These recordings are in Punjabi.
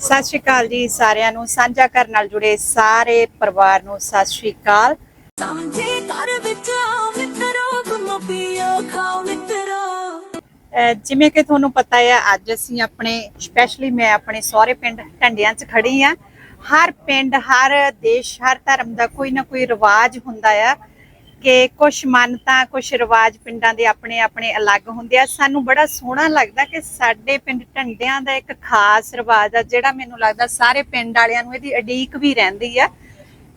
ਸਤਿ ਸ਼੍ਰੀ ਅਕਾਲ ਜੀ ਸਾਰਿਆਂ ਨੂੰ। ਸਾਂਝਾ ਘਰ ਨਾਲ ਜੁੜੇ ਸਾਰੇ ਪਰਿਵਾਰ ਨੂੰ ਸਤਿ ਸ਼੍ਰੀ ਅਕਾਲ। ਸਮਝੇ ਘਰ ਵਿੱਚ ਆਓ ਮਿੱਤਰੋ ਗੁੰਮੋ ਪੀਓ ਖਾਓ ਮਿੱਤਰੋ। ਅਹ ਜਿਵੇਂ ਕਿ ਤੁਹਾਨੂੰ ਪਤਾ ਹੈ ਅੱਜ ਅਸੀਂ ਆਪਣੇ ਸਪੈਸ਼ਲੀ ਮੈਂ ਆਪਣੇ ਸਹੁਰੇ ਪਿੰਡ ਢੰਡਿਆਂ 'ਚ ਖੜੀ ਆ ਹਰ ਪਿੰਡ ਹਰ ਦੇਸ਼ ਹਰ ਧਰਮ ਦਾ ਕੋਈ ਨਾ ਕੋਈ ਰਿਵਾਜ ਹੁੰਦਾ ਆ। ਕਿ ਕੁਝ ਮੰਨਤਾਂ ਕੁਝ ਰਿਵਾਜ ਪਿੰਡਾਂ ਦੇ ਆਪਣੇ ਆਪਣੇ ਅਲੱਗ ਹੁੰਦੇ ਆ। ਸਾਨੂੰ ਬੜਾ ਸੋਹਣਾ ਲੱਗਦਾ ਕਿ ਸਾਡੇ ਪਿੰਡ ਢੰਡਿਆਂ ਦਾ ਇੱਕ ਖਾਸ ਰਿਵਾਜ ਆ, ਜਿਹੜਾ ਮੈਨੂੰ ਲੱਗਦਾ ਸਾਰੇ ਪਿੰਡ ਵਾਲਿਆਂ ਨੂੰ ਇਹਦੀ ਅਡੀਕ ਵੀ ਰਹਿੰਦੀ ਆ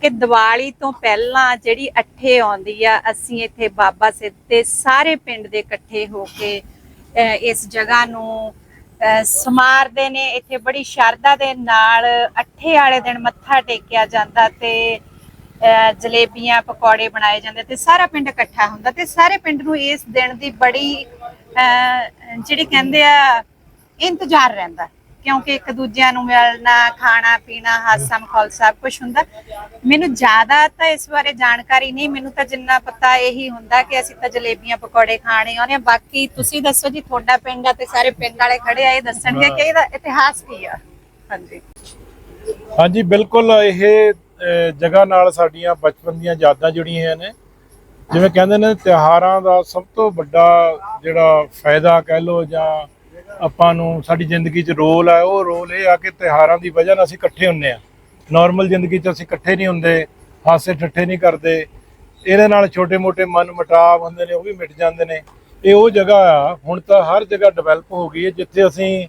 ਕਿ ਦੀਵਾਲੀ ਤੋਂ ਪਹਿਲਾਂ ਜਿਹੜੀ ਅੱਠੇ ਆਉਂਦੀ ਆ, ਅਸੀਂ ਇੱਥੇ ਬਾਬਾ ਸਿੱਧ ਤੇ ਸਾਰੇ ਪਿੰਡ ਦੇ ਇਕੱਠੇ ਹੋ ਕੇ, ਅਹ, ਇਸ ਜਗ੍ਹਾ ਨੂੰ, ਅਹ, ਸਮਾਰਦੇ ਨੇ। ਇੱਥੇ ਬੜੀ ਸ਼ਰਧਾ ਦੇ ਨਾਲ ਅੱਠੇ ਵਾਲੇ ਦਿਨ ਮੱਥਾ ਟੇਕਿਆ ਜਾਂਦਾ ਤੇ ਜਲੇਬੀਆਂ ਪਕੌੜੇ ਬਣਾਏ ਜਾਂਦੇ ਤੇ ਸਾਰਾ ਪਿੰਡ ਇਕੱਠਾ ਹੁੰਦਾ ਤੇ ਸਾਰੇ ਪਿੰਡ ਨੂੰ ਇਸ ਦਿਨ ਦੀ ਬੜੀ ਜਿਹੜੀ ਕਹਿੰਦੇ ਆ ਇੰਤਜ਼ਾਰ ਰਹਿੰਦਾ। ਕਿਉਂਕਿ ਇੱਕ ਦੂਜਿਆਂ ਨੂੰ ਮਿਲਣਾ ਖਾਣਾ ਪੀਣਾ ਹਾਸਾ ਮਖੌਲ ਸਭ ਕੁਝ ਹੁੰਦਾ। ਮੈਨੂੰ ਜ਼ਿਆਦਾ ਤਾਂ ਇਸ ਬਾਰੇ ਜਾਣਕਾਰੀ ਨਹੀਂ ਮੈਨੂੰ ਤਾਂ ਜਿੰਨਾ ਪਤਾ ਇਹੀ ਹੁੰਦਾ ਕਿ ਅਸੀਂ ਤਾਂ ਜਲੇਬੀਆਂ ਪਕੌੜੇ ਖਾਣੇ ਆਉਂਦੇ ਆ ਬਾਕੀ ਤੁਸੀਂ ਦੱਸੋ ਜੀ ਤੁਹਾਡਾ ਪਿੰਡ ਆ ਤੇ ਸਾਰੇ ਪਿੰਡ ਵਾਲੇ ਖੜੇ ਆ ਇਹ ਦੱਸਣਗੇ ਕਿ ਇਹਦਾ ਇਤਿਹਾਸ ਕੀ ਆ। ਹਾਂਜੀ। ਹਾਂਜੀ ਬਿਲਕੁਲ ਇਹ ਜਗ੍ਹਾ ਨਾਲ ਸਾਡੀਆਂ ਬਚਪਨ ਦੀਆਂ ਯਾਦਾਂ ਜੁੜੀਆਂ ਹੋਈਆਂ ਨੇ। ਜਿਵੇਂ ਕਹਿੰਦੇ ਨੇ, ਤਿਉਹਾਰਾਂ ਦਾ ਸਭ ਤੋਂ ਵੱਡਾ ਜਿਹੜਾ ਫਾਇਦਾ ਕਹਿ ਲੋ ਜਾਂ ਆਪਾਂ ਨੂੰ ਸਾਡੀ ਜ਼ਿੰਦਗੀ 'ਚ ਰੋਲ ਆ, ਉਹ ਰੋਲ ਇਹ ਆ ਕਿ ਤਿਉਹਾਰਾਂ ਦੀ ਵਜ੍ਹਾ ਨਾਲ ਅਸੀਂ ਇਕੱਠੇ ਹੁੰਨੇ ਆ ਨਾਰਮਲ ਜ਼ਿੰਦਗੀ 'ਚ ਅਸੀਂ ਇਕੱਠੇ ਨਹੀਂ ਹੁੰਦੇ, ਹਾਸੇ ਠੱਠੇ ਨਹੀਂ ਕਰਦੇ। ਇਹਦੇ ਨਾਲ ਛੋਟੇ-ਮੋਟੇ ਮਨ ਮਟਾਵ ਹੁੰਦੇ ਨੇ, ਉਹ ਵੀ ਮਿਟ ਜਾਂਦੇ ਨੇ। ਇਹ ਉਹ ਜਗ੍ਹਾ ਆ, ਹੁਣ ਤਾਂ ਹਰ ਜਗ੍ਹਾ ਡਿਵੈਲਪ ਹੋ ਗਈ ਹੈ, ਜਿੱਥੇ ਅਸੀਂ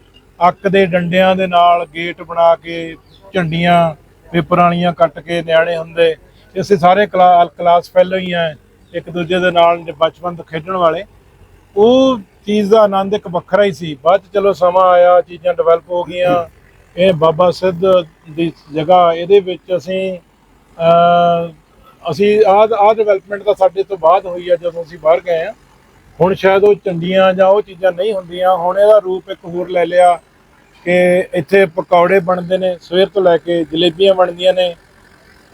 ਅੱਕ ਦੇ ਡੰਡਿਆਂ ਦੇ ਨਾਲ ਗੇਟ ਬਣਾ ਕੇ ਝੰਡੀਆਂ ਪੇਪਰਾਂ ਵਾਲੀਆਂ ਕੱਟ ਕੇ ਨਿਆਣੇ ਹੁੰਦੇ। ਅਸੀਂ ਸਾਰੇ ਕਲਾ- ਕਲਾਸ ਫੈਲੋ ਹੀ ਆ ਇੱਕ ਦੂਜੇ ਦੇ ਨਾਲ ਬਚਪਨ ਤੋਂ ਖੇਡਣ ਵਾਲੇ। ਉਹ ਚੀਜ਼ ਦਾ ਆਨੰਦ ਇੱਕ ਵੱਖਰਾ ਹੀ ਸੀ। ਬਾਅਦ ਚ ਚਲੋ ਸਮਾਂ ਆਇਆ, ਚੀਜ਼ਾਂ ਡਿਵੈਲਪ ਹੋ ਗਈਆਂ। ਇਹ ਬਾਬਾ ਸਿੱਧ ਦੀ ਜਗ੍ਹਾ, ਇਹਦੇ ਵਿੱਚ ਅਸੀਂ ਅਸੀਂ ਆਹ ਆਹ ਡਿਵੈਲਪਮੈਂਟ ਤਾਂ ਸਾਡੇ ਤੋਂ ਬਾਅਦ ਹੋਈ ਆ, ਜਦੋਂ ਅਸੀਂ ਬਾਹਰ ਗਏ ਆ। ਹੁਣ ਸ਼ਾਇਦ ਉਹ ਚੰਡੀਆਂ ਜਾਂ ਉਹ ਚੀਜ਼ਾਂ ਨਹੀਂ ਹੁੰਦੀਆਂ। ਹੁਣ ਇਹਦਾ ਰੂਪ ਇੱਕ ਹੋਰ ਲੈ ਲਿਆ। ਕਿ ਇੱਥੇ ਪਕੌੜੇ ਬਣਦੇ ਨੇ ਸਵੇਰ ਤੋਂ ਲੈ ਕੇ ਜਲੇਬੀਆਂ ਬਣਦੀਆਂ ਨੇ।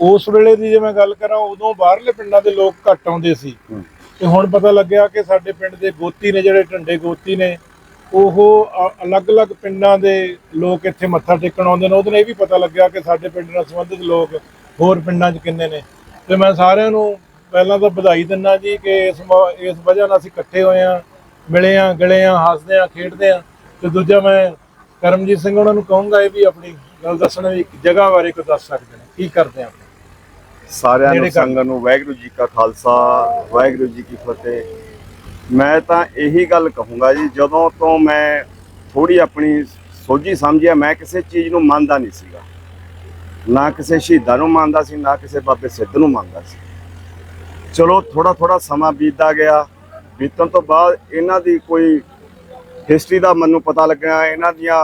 ਉਸ ਵੇਲੇ ਦੀ ਜੇ ਮੈਂ ਗੱਲ ਕਰਾਂ ਉਦੋਂ ਬਾਹਰਲੇ ਪਿੰਡਾਂ ਦੇ ਲੋਕ ਘੱਟ ਆਉਂਦੇ ਸੀ। ਤੇ ਹੁਣ ਪਤਾ ਲੱਗਿਆ ਕਿ ਸਾਡੇ ਪਿੰਡ ਦੇ ਗੋਤੀ ਨੇ ਜਿਹੜੇ ਢੰਡੇ ਗੋਤੀ ਨੇ ਉਹ ਅਲੱਗ-ਅਲੱਗ ਪਿੰਡਾਂ ਦੇ ਲੋਕ ਇੱਥੇ ਮੱਥਾ ਟੇਕਣ ਆਉਂਦੇ ਨੇ। ਉਹਦੋਂ ਇਹ ਵੀ ਪਤਾ ਲੱਗਿਆ ਕਿ ਸਾਡੇ ਪਿੰਡ ਨਾਲ ਸੰਬੰਧਿਤ ਲੋਕ ਹੋਰ ਪਿੰਡਾਂ 'ਚ ਕਿੰਨੇ ਨੇ। ਤੇ ਮੈਂ ਸਾਰਿਆਂ ਨੂੰ ਪਹਿਲਾਂ ਤਾਂ ਵਧਾਈ ਦਿੰਦਾ ਜੀ ਕਿ ਇਸ ਇਸ ਵਜ੍ਹਾ ਨਾਲ ਅਸੀਂ ਇਕੱਠੇ ਹੋਏ ਆ ਮਿਲੇ ਆ ਗਿਲੇ ਆ ਹੱਸਦੇ ਆ ਖੇਡਦੇ ਆ ਤੇ ਦੂਜਾ ਮੈਂ ਕਰਮਜੀਤ ਸਿੰਘ ਉਹਨਾਂ ਨੂੰ ਕਹੂੰਗਾ ਇਹ ਵੀ ਆਪਣੀ ਗੱਲ ਦੱਸਣ ਵੀ ਜਗ੍ਹਾ ਬਾਰੇ ਕੁਝ ਦੱਸ ਸਕਦੇ ਨੇ। ਕੀ ਕਰਦੇ ਆ ਸਾਰਿਆਂ ਨੂੰ। ਸੰਗਤ ਨੂੰ ਵਾਹਿਗੁਰੂ ਜੀ ਕਾ ਖਾਲਸਾ ਵਾਹਿਗੁਰੂ ਜੀ ਕੀ ਫਤਿਹ। ਮੈਂ ਤਾਂ ਇਹੀ ਗੱਲ ਕਹੂੰਗਾ ਜੀ ਜਦੋਂ ਤੋਂ ਮੈਂ ਥੋੜੀ ਆਪਣੀ ਸੋਝੀ ਸਮਝਿਆ ਮੈਂ ਕਿਸੇ ਚੀਜ਼ ਨੂੰ ਮੰਨਦਾ ਨਹੀਂ ਸੀਗਾ। ਨਾ ਕਿਸੇ ਸ਼ਹੀਦਾਂ ਨੂੰ ਮੰਨਦਾ ਸੀ ਨਾ ਕਿਸੇ ਬਾਬੇ ਸਿੱਧ ਨੂੰ ਮੰਨਦਾ ਸੀ। ਚਲੋ ਥੋੜਾ ਥੋੜਾ ਸਮਾਂ ਬੀਤਦਾ ਗਿਆ। ਬੀਤਣ ਤੋਂ ਬਾਅਦ ਇਹਨਾਂ ਦੀ ਕੋਈ ਹਿਸਟਰੀ ਦਾ ਮੈਨੂੰ ਪਤਾ ਲੱਗਿਆ ਇਹਨਾਂ ਦੀਆਂ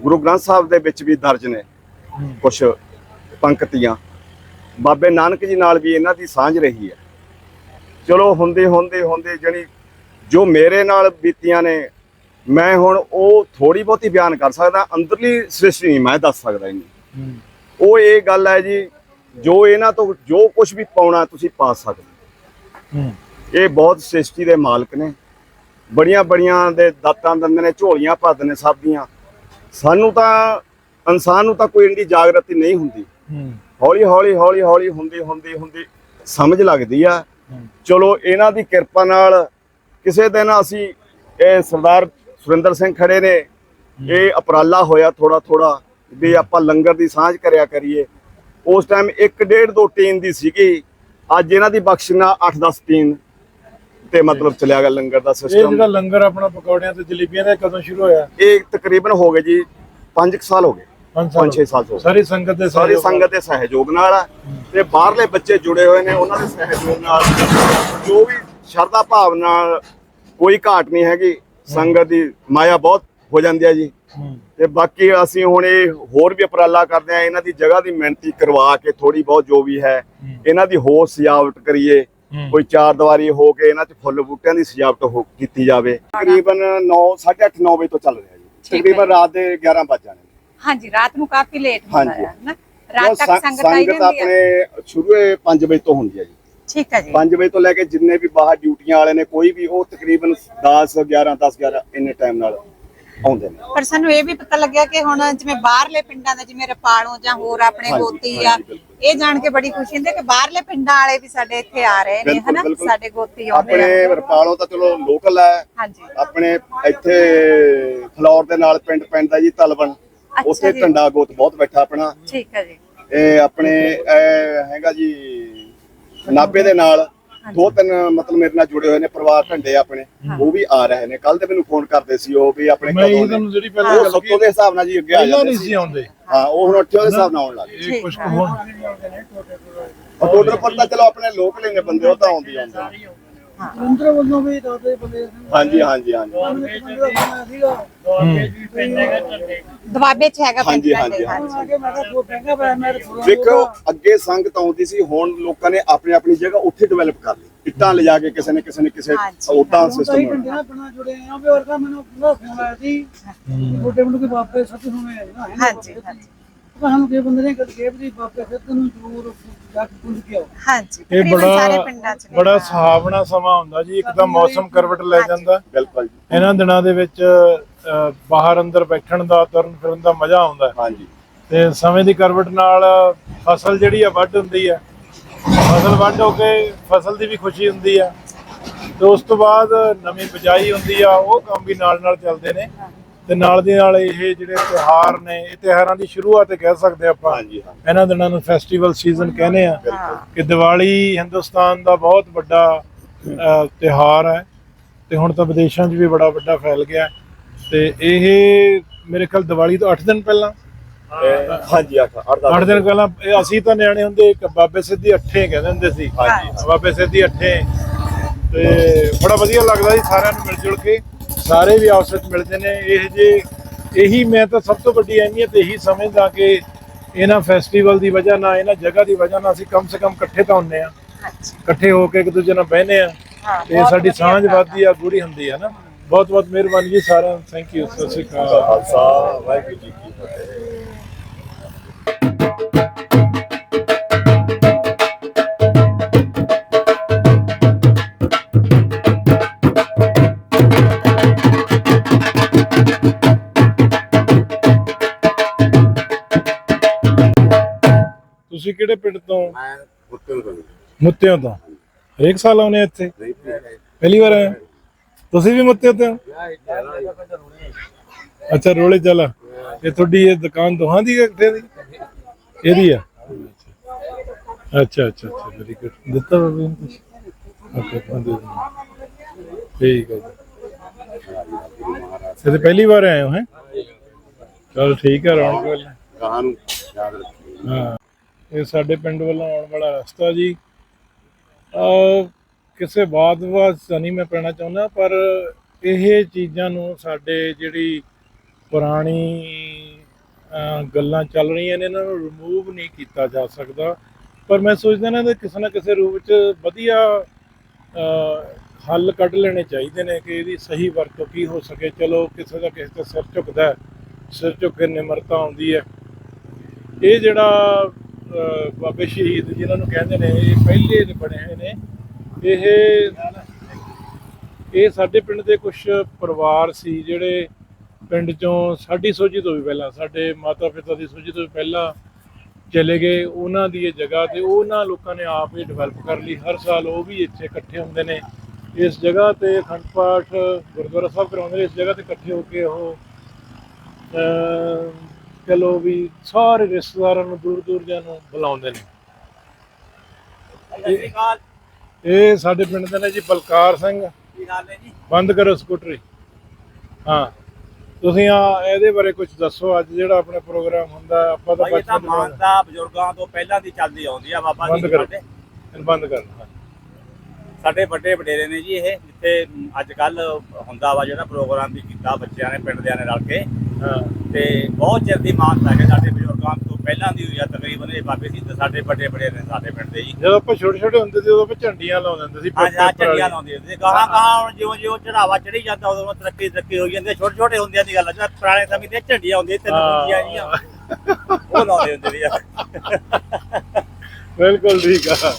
ਗੁਰੂ ਗ੍ਰੰਥ ਸਾਹਿਬ ਦੇ ਵਿੱਚ ਵੀ ਦਰਜ ਨੇ ਕੁਝ ਪੰਕਤੀਆਂ। ਬਾਬੇ ਨਾਨਕ ਜੀ ਨਾਲ ਵੀ ਇਹਨਾਂ ਦੀ ਸਾਂਝ ਰਹੀ ਹੈ। ਚਲੋ ਹੁੰਦੇ ਹੁੰਦੇ ਹੁੰਦੇ ਜਣੀ ਜੋ ਮੇਰੇ ਨਾਲ ਬੀਤੀਆਂ ਨੇ ਮੈਂ ਹੁਣ ਉਹ ਥੋੜੀ ਬਹੁਤੀ ਬਿਆਨ ਕਰ ਸਕਦਾ ਅੰਦਰਲੀ ਸ੍ਰਿਸ਼ਟੀ ਨਹੀਂ ਮੈਂ ਦੱਸ ਸਕਦਾ ਇਹਨੂੰ। ਉਹ ਇਹ ਗੱਲ ਹੈ ਜੀ ਜੋ ਇਹਨਾਂ ਤੋਂ ਜੋ ਕੁਝ ਵੀ ਪਾਉਣਾ ਤੁਸੀਂ ਪਾ ਸਕਦੇ। ਇਹ ਬਹੁਤ ਸ੍ਰਿਸ਼ਟੀ ਦੇ ਮਾਲਕ ਨੇ। ਬੜੀਆਂ ਬੜੀਆਂ ਦੇ ਦਾਤਾਂ ਦਿੰਦੇ ਨੇ ਝੋਲੀਆਂ ਭਰਦੇ ਨੇ ਸਭ ਦੀਆਂ। ਸਾਨੂੰ ਤਾਂ ਇਨਸਾਨ ਨੂੰ ਤਾਂ ਕੋਈ ਇੰਨੀ ਜਾਗਰਤੀ ਨਹੀਂ ਹੁੰਦੀ। ਹੌਲੀ ਹੌਲੀ ਹੌਲੀ ਹੌਲੀ ਹੁੰਦੀ ਹੁੰਦੀ ਹੁੰਦੀ ਸਮਝ ਲੱਗਦੀ ਆ। ਚਲੋ ਇਹਨਾਂ ਦੀ ਕਿਰਪਾ ਨਾਲ ਕਿਸੇ ਦਿਨ ਅਸੀਂ ਇਹ ਸਰਦਾਰ ਸੁਰਿੰਦਰ ਸਿੰਘ ਖੜੇ ਨੇ। ਇਹ ਉਪਰਾਲਾ ਹੋਇਆ ਥੋੜਾ ਥੋੜਾ ਵੀ ਆਪਾਂ ਲੰਗਰ ਦੀ ਸਾਂਝ ਕਰਿਆ ਕਰੀਏ। ਉਸ ਟਾਈਮ 1 1.5 2 ਟੀਨ ਦੀ ਸੀਗੀ। ਅੱਜ ਇਹਨਾਂ ਦੀ ਬਖਸ਼ਿਸ਼ 8-10 ਟੀਨ। ਤੇ ਮਤਲਬ ਚੱਲਿਆ ਗਿਆ ਲੰਗਰ ਦਾ ਇਹ ਸਿਸਟਮ ਜਿਹੜਾ ਲੰਗਰ ਆਪਣਾ ਪਕੌੜਿਆਂ ਤੇ ਜਲੇਬੀਆਂ ਦਾ ਇਹ ਕਦੋਂ ਸ਼ੁਰੂ ਹੋਇਆ? ਇਹ ਤਕਰੀਬਨ ਹੋ ਗਏ ਜੀ 5 ਸਾਲ ਹੋ ਗਏ। ਪੰਜ 5-6 ਸਾਲ ਹੋ ਗਏ। ਸਾਰੀ ਸੰਗਤ ਦੇ ਸਾਰੀ ਸਹਿਯੋਗ। ਸੰਗਤ ਦੇ ਸਹਿਯੋਗ ਨਾਲ ਆ ਤੇ ਬਾਹਰਲੇ ਬੱਚੇ ਜੁੜੇ ਹੋਏ ਨੇ ਉਹਨਾਂ ਦੇ ਸਹਿਯੋਗ ਨਾਲ। ਜੋ ਵੀ ਸ਼ਰਧਾ ਭਾਵ ਨਾਲ ਕੋਈ ਘਾਟ ਨਹੀਂ ਹੈਗੀ ਸੰਗਤ ਦੀ ਮਾਇਆ ਬਹੁਤ ਹੋ ਜਾਂਦੀ ਹੈ ਜੀ। ਹੂੰ। ਤੇ ਬਾਕੀ ਅਸੀਂ ਹੁਣ ਇਹ ਹੋਰ ਵੀ ਉਪਰਾਲਾ ਕਰਦੇ ਆ ਇਹਨਾਂ ਦੀ ਜਗ੍ਹਾ ਦੀ ਮਿਹਨਤੀ ਕਰਵਾ ਕੇ ਥੋੜੀ ਬਹੁਤ ਜੋ ਵੀ ਹੈ। ਇਹਨਾਂ ਦੀ ਹੋਰ ਸਜਾਵਟ ਕਰੀਏ। ਕੋਈ ਚਾਰ ਦੀਵਾਰੀ ਹੋ ਕੇ ਇਹਨਾਂ 'ਚ ਫੁੱਲ ਬੂਟਿਆਂ ਦੀ ਸਜਾਵਟ ਹੋ ਕੀਤੀ ਜਾਵੇ ਤਕਰੀਬਨ 9 8:30 9 ਵਜੇ ਤੋਂ ਚੱਲ ਰਿਹਾ ਜੀ। ਤਕਰੀਬਨ ਰਾਤ ਦੇ 11 ਵੱਜ ਜਾਣੇ ਹਾਂਜੀ ਰਾਤ ਨੂੰ ਕਾਫੀ ਲੇਟ ਹੁੰਦਾ ਹਾਂਜੀ। ਹੈ ਨਾ? ਰਾਤ ਤੱਕ ਸੰਗਤ ਆਈ ਰਹਿੰਦੀ ਹੈ? ਆਪਣੇ ਸ਼ੁਰੂ ਇਹ 5 ਵਜੇ ਤੋਂ ਹੁੰਦੀ ਹੈ ਜੀ। ਠੀਕ ਹੈ ਜੀ। 5 ਵਜੇ ਤੋਂ ਲੈ ਕੇ ਜਿੰਨੇ ਵੀ ਬਾਹਰ ਡਿਊਟੀਆਂ ਵਾਲੇ ਨੇ ਕੋਈ ਵੀ ਉਹ ਤਕਰੀਬਨ 10 11 10 11 ਇੰਨੇ ਟਾਈਮ ਨਾਲ ਆਉਂਦੇ ਨੇ। ਪਰ ਸਾਨੂੰ ਇਹ ਵੀ ਪਤਾ ਲੱਗਿਆ ਕਿ ਹੁਣ ਜਿਵੇਂ ਬਾਹਰਲੇ ਪਿੰਡਾਂ ਦੇ ਜਿਵੇਂ ਰਪਾਲੋਂ ਜਾਂ ਹੋਰ ਆਪਣੇ ਹਾਂਜੀ, ਗੋਤੀ ਆ ਹਾਂਜੀ, ਬਿਲਕੁਲ। ਇਹ ਜਾਣ ਕੇ ਬੜੀ ਖੁਸ਼ੀ ਹੁੰਦੀ ਹੈ ਕਿ ਬਾਹਰਲੇ ਪਿੰਡਾਂ ਵਾਲੇ ਵੀ ਸਾਡੇ ਇੱਥੇ ਆ ਰਹੇ ਨੇ ਬਿਲਕੁਲ, ਹਨਾ? ਬਿਲਕੁਲ। ਸਾਡੇ ਗੋਤੀ ਆਉਂਦੇ ਆਪਣੇ ਆ ਰਪਾਲੋਂ ਤਾਂ ਚਲੋ ਲੋਕਲ ਹੈ। ਹਾਂਜੀ। ਆਪਣੇ ਇੱਥੇ ਫਲੋਰ ਦੇ ਨਾਲ ਪਿੰਡ ਪਿੰਡ ਦਾ ਜੀ ਤਲਵਣ। ਉੱਥੇ ਜੀ। ਢੰਡਾ ਗੋਤ ਬਹੁਤ ਬੈਠਾ ਆਪਣਾ। ਠੀਕ ਹੈ ਜੀ। ਇਹ ਆਪਣੇ ਇਹ ਹੈਗਾ ਜੀ ਨਾਬੇ ਦੇ ਨਾਲ। ਦੋ ਤਿੰਨ ਮਤਲਬ ਮੇਰੇ ਨਾਲ ਜੁੜੇ ਹੋਏ ਨੇ ਪਰਿਵਾਰ ਢੰਡੇ ਆਪਣੇ। ਉਹ ਵੀ ਆ ਰਹੇ ਨੇ। ਕੱਲ ਤੇ ਮੈਨੂੰ ਫੋਨ ਕਰਦੇ ਸੀ ਉਹ ਵੀ ਆਪਣੇ ਮੈਂ ਤੁਹਾਨੂੰ ਜਿਹੜੀ ਪਹਿਲਾਂ ਗੱਲ ਸੱਤੋਂ ਦੇ ਹਿਸਾਬ ਨਾਲ ਜੀ ਅੱਗੇ ਆ ਜਾਂਦੇ ਨਹੀਂ ਸੀ ਆਉਂਦੇ। ਹਾਂ ਉਹ ਹੁਣ ਅੱਠੇ ਦੇ ਹਿਸਾਬ ਨਾਲ ਆਉਣ ਲੱਗ ਗਏ। ਇਹ ਕੁਝ ਔਰ ਟੋਟਲ ਪਰ ਤਾਂ ਚਲੋ ਆਪਣੇ ਲੋਕਲ ਹੀ ਨੇ ਬੰਦੇ ਉਹ ਤਾਂ ਆਉਂਦੇ ਆਉਂਦੇ ਨੇ। ਅੰਦਰ ਵੱਲੋਂ ਵੀ ਦਾਦੇ ਬੰਦੇ ਹਾਂਜੀ ਹਾਂਜੀ ਹਾਂਜੀ। ਦਵਾਬੇ ਚ ਹੈਗਾ ਹਾਂਜੀ, ਪਿੰਡ ਹਾਂਜੀ, ਹਾਂਜੀ। ਮੇਰੇ ਥੋੜਾ ਦੇਖੋ ਅੱਗੇ ਸੰਗਤ ਆਉਂਦੀ ਸੀ ਹੁਣ ਲੋਕਾਂ ਨੇ ਆਪਣੀ ਆਪਣੀ ਜਗ੍ਹਾ ਉੱਥੇ ਡਿਵੈਲਪ ਕਰ ਲਈ। ਇੱਟਾਂ ਲਿਜਾ ਕੇ ਕਿਸੇ ਨੇ ਕਿਸੇ ਨੇ ਕਿਸੇ ਹਾਂਜੀ, ਉਦਾਂ ਸਿਸਟਮ ਪਿੰਡਾਂ ਪਿੰਡਾਂ ਜੁੜੇ ਆ ਵੀ ਵਰਗਾ ਮੈਨੂੰ ਪੂਰਾ ਫੋਨ ਆਇਆ ਸੀ। ਛੋਟੇ ਮੁੰਡੇ ਦੇ ਬਾਪੇ ਸੱਤ ਸੁਣੇ ਨਾ ਹਾਂਜੀ ਹਾਂਜੀ। ਸਾਨੂੰ ਕੇ ਬੰਦੇ ਨੇ ਕਦ ਕੇ ਵੀ ਬਾਪੇ ਫਿਰ ਤੈਨੂੰ ਜ਼ਰੂਰ ਜਾ ਕੇ ਪੁੱਛ ਕੇ ਆਓ? ਹਾਂਜੀ ਇਹ ਤਕਰੀਬਨ ਸਾਰੇ ਬੜਾ ਪਿੰਡਾਂ ਚ ਨੇ। ਬੜਾ ਹਾਂ। ਸੁਹਾਵਣਾ ਸਮਾਂ ਹੁੰਦਾ ਜੀ ਇੱਕ ਤਾਂ ਮੌਸਮ ਕਰਵਟ ਲੈ ਜਾਂਦਾ। ਬਿਲਕੁਲ ਜੀ। ਇਹਨਾਂ ਦਿਨਾਂ ਦੇ ਵਿੱਚ ਅ, ਬਾਹਰ ਅੰਦਰ ਬੈਠਣ ਦਾ ਤੁਰਨ ਫਿਰਨ ਦਾ ਮਜ਼ਾ ਆਉਂਦਾ ਹੈ। ਹਾਂਜੀ। ਤੇ ਸਮੇਂ ਦੀ ਕਰਵਟ ਨਾਲ ਫਸਲ ਜਿਹੜੀ ਆ ਵੱਢ ਹੁੰਦੀ ਆ। ਫਸਲ ਵੱਢ ਹੋ ਕੇ ਫਸਲ ਦੀ ਵੀ ਖੁਸ਼ੀ ਹੁੰਦੀ ਆ। ਤੇ ਉਸ ਤੋਂ ਬਾਅਦ ਨਵੀਂ ਬਿਜਾਈ ਹੁੰਦੀ ਆ ਉਹ ਕੰਮ ਵੀ ਨਾਲ ਨਾਲ ਚੱਲਦੇ ਨੇ। ਤੇ ਨਾਲ ਦੀ ਨਾਲ ਇਹ ਜਿਹੜੇ ਤਿਉਹਾਰ ਨੇ ਇਹ ਤਿਉਹਾਰਾਂ ਦੀ ਸ਼ੁਰੂਆਤ ਕਹਿ ਸਕਦੇ ਆਪਾਂ। ਇਹਨਾਂ ਦਿਨਾਂ ਨੂੰ ਫੈਸਟੀਵਲ ਸੀਜ਼ਨ ਕਹਿੰਦੇ ਆ। ਕਿ ਦੀਵਾਲੀ ਹਿੰਦੁਸਤਾਨ ਦਾ ਬਹੁਤ ਵੱਡਾ ਅ, ਤਿਉਹਾਰ ਹੈ ਤੇ ਹੁਣ ਤਾਂ ਵਿਦੇਸ਼ਾਂ 'ਚ ਵੀ ਬੜਾ ਵੱਡਾ ਫੈਲ ਗਿਆ। ਤੇ ਇਹ ਮੇਰੇ ਖਿਆਲ ਦੀਵਾਲੀ ਤੋਂ 8 ਦਿਨ ਪਹਿਲਾਂ। ਹਾਂਜੀ 8 8 ਦਿਨ ਪਹਿਲਾਂ ਅਸੀਂ ਤਾਂ ਨਿਆਣੇ ਹੁੰਦੇ ਇੱਕ ਬਾਬੇ ਸਿੱਧੀ ਅੱਠੇ ਕਹਿੰਦੇ ਹੁੰਦੇ ਸੀ। ਹਾਂਜੀ ਬਾਬੇ ਸਿੱਧੀ ਅੱਠੇ। ਤੇ ਬੜਾ ਵਧੀਆ ਲੱਗਦਾ ਸੀ ਸਾਰਿਆਂ ਨੂੰ ਮਿਲ ਜੁਲ ਕੇ। ਸਾਰੇ ਵੀ ਆਪਸ ਵਿੱਚ ਮਿਲਦੇ ਨੇ। ਇਹ ਜੇ ਇਹੀ ਮੈਂ ਤਾਂ ਸਭ ਤੋਂ ਵੱਡੀ ਅਹਿਮੀਅਤ ਇਹੀ ਸਮਝਦਾ ਕਿ ਇਹਨਾਂ ਫੈਸਟੀਵਲ ਦੀ ਵਜ੍ਹਾ ਨਾਲ ਇਹਨਾਂ ਜਗ੍ਹਾ ਦੀ ਵਜ੍ਹਾ ਨਾਲ ਅਸੀਂ ਕਮ ਸੇ ਕਮ ਇਕੱਠੇ ਤਾਂ ਹੁੰਨੇ ਆ ਇਕੱਠੇ ਹੋ ਕੇ ਇੱਕ ਦੂਜੇ ਨਾਲ ਬਹਿਨੇ ਆ ਹਾਂ, ਤੇ ਸਾਡੀ ਸਾਂਝ ਵੱਧਦੀ ਆ ਗੂੜੀ ਹੁੰਦੀ ਆ ਨਾ। ਬਹੁਤ ਬਹੁਤ ਮਿਹਰਬਾਨੀ ਜੀ ਸਾਰਿਆਂ ਨੂੰ। ਥੈਂਕ ਯੂ ਸਤਿ ਸ਼੍ਰੀ ਅਕਾਲ ਖਾਲਸਾ ਵਾਹਿਗੁਰੂ ਜੀ ਕੀ ਫਤਿਹ। ਕਿਹੜੇ ਪਿੰਡ ਤੋਂ? ਮੈਂ ਉੱਤੇ ਤੋਂ ਮੁੱਤਿਆਂ ਤੋਂ। ਹਰੇਕ ਸਾਲ ਆਉਨੇ ਇੱਥੇ? ਪਹਿਲੀ ਵਾਰ ਆਏ? ਤੁਸੀਂ ਵੀ ਮੁੱਤਿਆਂ ਤੋਂ? ਅੱਛਾ ਰੋਲੇ ਚਲਾ। ਇਹ ਤੁਹਾਡੀ ਇਹ ਦੁਕਾਨ ਦੋਹਾਂ ਦੀ ਇਕੱਠੇ ਦੀ? ਇਹਦੀ ਆ? ਅੱਛਾ ਅੱਛਾ ਅੱਛਾ ਵੈਰੀ ਗੁੱਡ ਦਿੱਤਾ ਬਾਬੇ ਨੂੰ ਕੁਛ? ਓਕੇ ਬੰਦੇ ਠੀਕ ਹੈ ਇਹ ਪਹਿਲੀ ਵਾਰ ਆਏ ਹੋ ਹੈ? ਚਲ ਠੀਕ ਹੈ ਰੌਣਕ ਵੇਲੇ। ਕਹਾਂ ਨੂੰ ਯਾਦ ਰੱਖੀ। ਹਾਂ। ਇਹ ਸਾਡੇ ਪਿੰਡ ਵੱਲੋਂ ਆਉਣ ਵਾਲਾ ਰਸਤਾ ਜੀ। ਅ ਕਿਸੇ ਬਾਤ ਬਾਤ ਤਾਂ ਨਹੀਂ ਮੈਂ ਪੈਣਾ ਚਾਹੁੰਦਾ, ਪਰ ਇਹ ਚੀਜ਼ਾਂ ਨੂੰ ਸਾਡੇ ਜਿਹੜੀ ਪੁਰਾਣੀ ਗੱਲਾਂ ਚੱਲ ਰਹੀਆਂ ਨੇ, ਇਹਨਾਂ ਨੂੰ ਰਿਮੂਵ ਨਹੀਂ ਕੀਤਾ ਜਾ ਸਕਦਾ। ਪਰ ਮੈਂ ਸੋਚਦਾ ਨਾ ਕਿ ਕਿਸੇ ਨਾ ਕਿਸੇ ਰੂਪ ਵਿੱਚ ਵਧੀਆ ਹੱਲ ਕੱਢ ਲੈਣੇ ਚਾਹੀਦੇ ਨੇ ਕਿ ਇਹਦੀ ਸਹੀ ਵਰਤੋਂ ਕੀ ਹੋ ਸਕੇ। ਚਲੋ, ਕਿਸੇ ਦਾ ਕਿਸੇ ਤੇ ਸਿਰ ਝੁਕਦਾ ਸਿਰ ਝੁਕ ਕੇ ਨਿਮਰਤਾ ਆਉਂਦੀ ਹੈ। ਇਹ ਜਿਹੜਾ ਬਾਬੇ ਸ਼ਹੀਦ ਜਿਨ੍ਹਾਂ ਨੂੰ ਕਹਿੰਦੇ ਨੇ, ਇਹ ਪਹਿਲੇ ਦੇ ਬਣੇ ਹੋਏ ਨੇ। ਇਹ ਇਹ ਸਾਡੇ ਪਿੰਡ ਦੇ ਕੁਝ ਪਰਿਵਾਰ ਸੀ ਜਿਹੜੇ ਪਿੰਡ ਚੋਂ ਸਾਡੀ ਸੋਝੀ ਤੋਂ ਵੀ ਪਹਿਲਾਂ, ਸਾਡੇ ਮਾਤਾ ਪਿਤਾ ਦੀ ਸੋਝੀ ਤੋਂ ਵੀ ਪਹਿਲਾਂ ਚਲੇ ਗਏ। ਉਹਨਾਂ ਦੀ ਇਹ ਜਗ੍ਹਾ ਤੇ ਉਹਨਾਂ ਲੋਕਾਂ ਨੇ ਆਪ ਹੀ ਡਿਵੈਲਪ ਕਰ ਲਈ। ਹਰ ਸਾਲ ਉਹ ਵੀ ਇੱਥੇ ਇਕੱਠੇ ਹੁੰਦੇ ਨੇ। ਇਸ ਜਗ੍ਹਾ ਤੇ ਅਖੰਡ ਪਾਠ ਗੁਰਦੁਆਰਾ ਸਾਹਿਬ ਕਰਾਉਂਦੇ ਨੇ। ਇਸ ਜਗ੍ਹਾ ਤੇ ਇਕੱਠੇ ਹੋ ਕੇ ਉਹ ਚਲੋ ਵੀ ਸਾਰੇ ਰਿਸ਼ਤੇਦਾਰਾਂ ਨੂੰ ਦੂਰ ਦੂਰ ਜਿਆਂ ਨੂੰ ਬੁਲਾਉਂਦੇ ਨੇ। ਇਹ- ਇਹ ਸਾਡੇ ਪਿੰਡ ਦੇ ਨੇ ਜੀ ਬਲਕਾਰ ਸਿੰਘ। ਬੰਦ ਕਰੋ ਸਕੂਟਰੀ। ਹਾਂ। ਤੁਸੀਂ ਆ ਇਹਦੇ ਬਾਰੇ ਕੁਝ ਦੱਸੋ ਅੱਜ ਜਿਹੜਾ ਆਪਣਾ ਪ੍ਰੋਗਰਾਮ ਹੁੰਦਾ ਆਪਾਂ ਤਾਂ ਭਾਈ ਇਹ ਤਾਂ ਬਚਪਨ ਤੋਂ ਮਾਨਤਾ ਬਜ਼ੁਰਗਾਂ ਤੋਂ ਪਹਿਲਾਂ ਦੀ ਚੱਲਦੀ ਆਉਂਦੀ ਆ ਬਾਬਾ ਬੰਦ ਜੀ ਕਰੋ। ਸਾਡੇ। ਇਹਨੂੰ ਬੰਦ ਕਰਨਾ ਸਾਡੇ ਵੱਡੇ ਵਡੇਰੇ ਨੇ ਜੀ ਇਹ ਜਿੱਥੇ ਅੱਜ ਕੱਲ ਹੁੰਦਾ ਵਾ ਜਿਹੜਾ ਪ੍ਰੋਗਰਾਮ ਵੀ ਕੀਤਾ ਬੱਚਿਆਂ ਨੇ ਪਿੰਡ ਦਿਆਂ ਨੇ ਰਲ ਕੇ। ਤੇ ਬਹੁਤ ਚਿਰ ਦੀ ਮਾਨਤਾ ਹੈ ਸਾਡੇ ਬਜ਼ੁਰਗਾਂ ਤੋਂ ਪਹਿਲਾਂ ਦੀ ਹੋਈ ਆ ਤਕਰੀਬਨ ਇਹ ਬਾਬੇ ਸੀ ਤੇ ਸਾਡੇ ਵੱਡੇ ਵਡੇਰੇ ਨੇ ਸਾਡੇ ਪਿੰਡ ਦੇ ਜੀ। ਜਦੋਂ ਆਪਾਂ ਛੋਟੇ ਛੋਟੇ ਹੁੰਦੇ ਸੀ ਉਦੋਂ ਆਪਾਂ ਝੰਡੀਆਂ ਲਾਉਂਦੇ ਹੁੰਦੇ ਸੀ ਹਾਂ ਹਾਂ। ਝੰਡੀਆਂ ਲਾਉਂਦੇ ਹੁੰਦੇ ਸੀ। ਗਾਹਾਂ ਗਾਹਾਂ ਹੁਣ ਜਿਉਂ ਜਿਉਂ ਚੜਾਵਾ ਚੜੀ ਜਾਂਦਾ ਉਦੋਂ ਤਰੱਕੀ ਤਰੱਕੀ ਹੋਈ ਜਾਂਦੀ। ਛੋਟੇ ਛੋਟੇ ਹੁੰਦਿਆਂ ਦੀ ਗੱਲ ਆ ਜਿਹੜਾ ਪੁਰਾਣੇ ਸਮੇਂ ਤੇ ਝੰਡੀਆਂ ਹੁੰਦੀਆਂ ਤਿੰਨ। ਹੁੰਦੀਆਂ ਜੀਆਂ ਉਹ ਲਾਉਂਦੇ ਹੁੰਦੇ ਸੀ ਬਿਲਕੁਲ ਠੀਕ ਆ।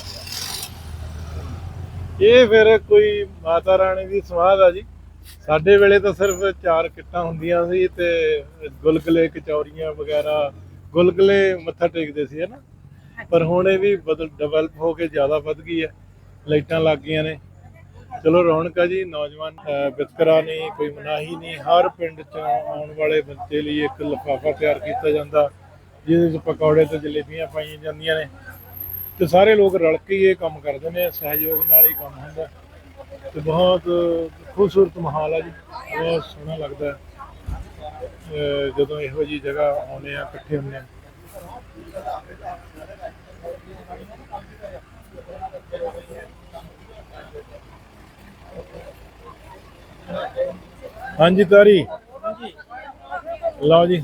ਇਹ ਫਿਰ ਕੋਈ ਮਾਤਾ ਰਾਣੀ ਦੀ ਸਮਾਧ ਆ ਜੀ। ਸਾਡੇ ਵੇਲੇ ਤਾਂ ਸਿਰਫ ਚਾਰ ਕਿੱਟਾਂ ਹੁੰਦੀਆਂ ਸੀ ਤੇ ਗੁਲਗੁਲੇ, ਕਚੌਰੀਆਂ ਵਗੈਰਾ, ਗੁਲਗੁਲੇ ਮੱਥਾ ਟੇਕਦੇ ਸੀ, ਹਨਾ? ਪਰ ਹੁਣ ਇਹ ਵੀ ਬਦਲ ਡਿਵੈਲਪ ਹੋ ਕੇ ਜ਼ਿਆਦਾ ਵੱਧ ਗਈ ਹੈ। ਲਾਈਟਾਂ ਲੱਗ ਗਈਆਂ ਨੇ। ਚਲੋ ਰੌਣਕ ਜੀ, ਨੌਜਵਾਨ ਵਿਤਕਰਾ ਨਹੀਂ ਕੋਈ ਮਨਾਹੀ ਨਹੀਂ, ਹਰ ਪਿੰਡ ਚ ਆਉਣ ਵਾਲੇ ਬੱਚੇ ਲਈ ਇੱਕ ਲਿਫਾਫਾ ਤਿਆਰ ਕੀਤਾ ਜਾਂਦਾ, ਜਿਹਦੇ ਚ ਪਕੌੜੇ ਤੇ ਜਲੇਬੀਆਂ ਪਾਈਆਂ ਜਾਂਦੀਆਂ ਨੇ। ਤੇ ਸਾਰੇ ਲੋਕ ਰਲ ਕੇ ਹੀ ਇਹ ਕੰਮ ਕਰਦੇ ਨੇ, ਸਹਿਯੋਗ ਨਾਲ ਹੀ ਕੰਮ ਹੁੰਦਾ। ਤੇ ਬਹੁਤ ਖੂਬਸੂਰਤ ਮਾਹੌਲ ਆ ਜੀ। ਬਹੁਤ ਸੋਹਣਾ ਲੱਗਦਾ ਜਦੋਂ ਇਹੋ ਜੀ ਜਗ੍ਹਾ ਆਉਂਦੇ ਆ ਇਕੱਠੇ ਹੁੰਦੇ ਆ ਹਾਂਜੀ ਤਾਰੀ। ਲਓ ਜੀ,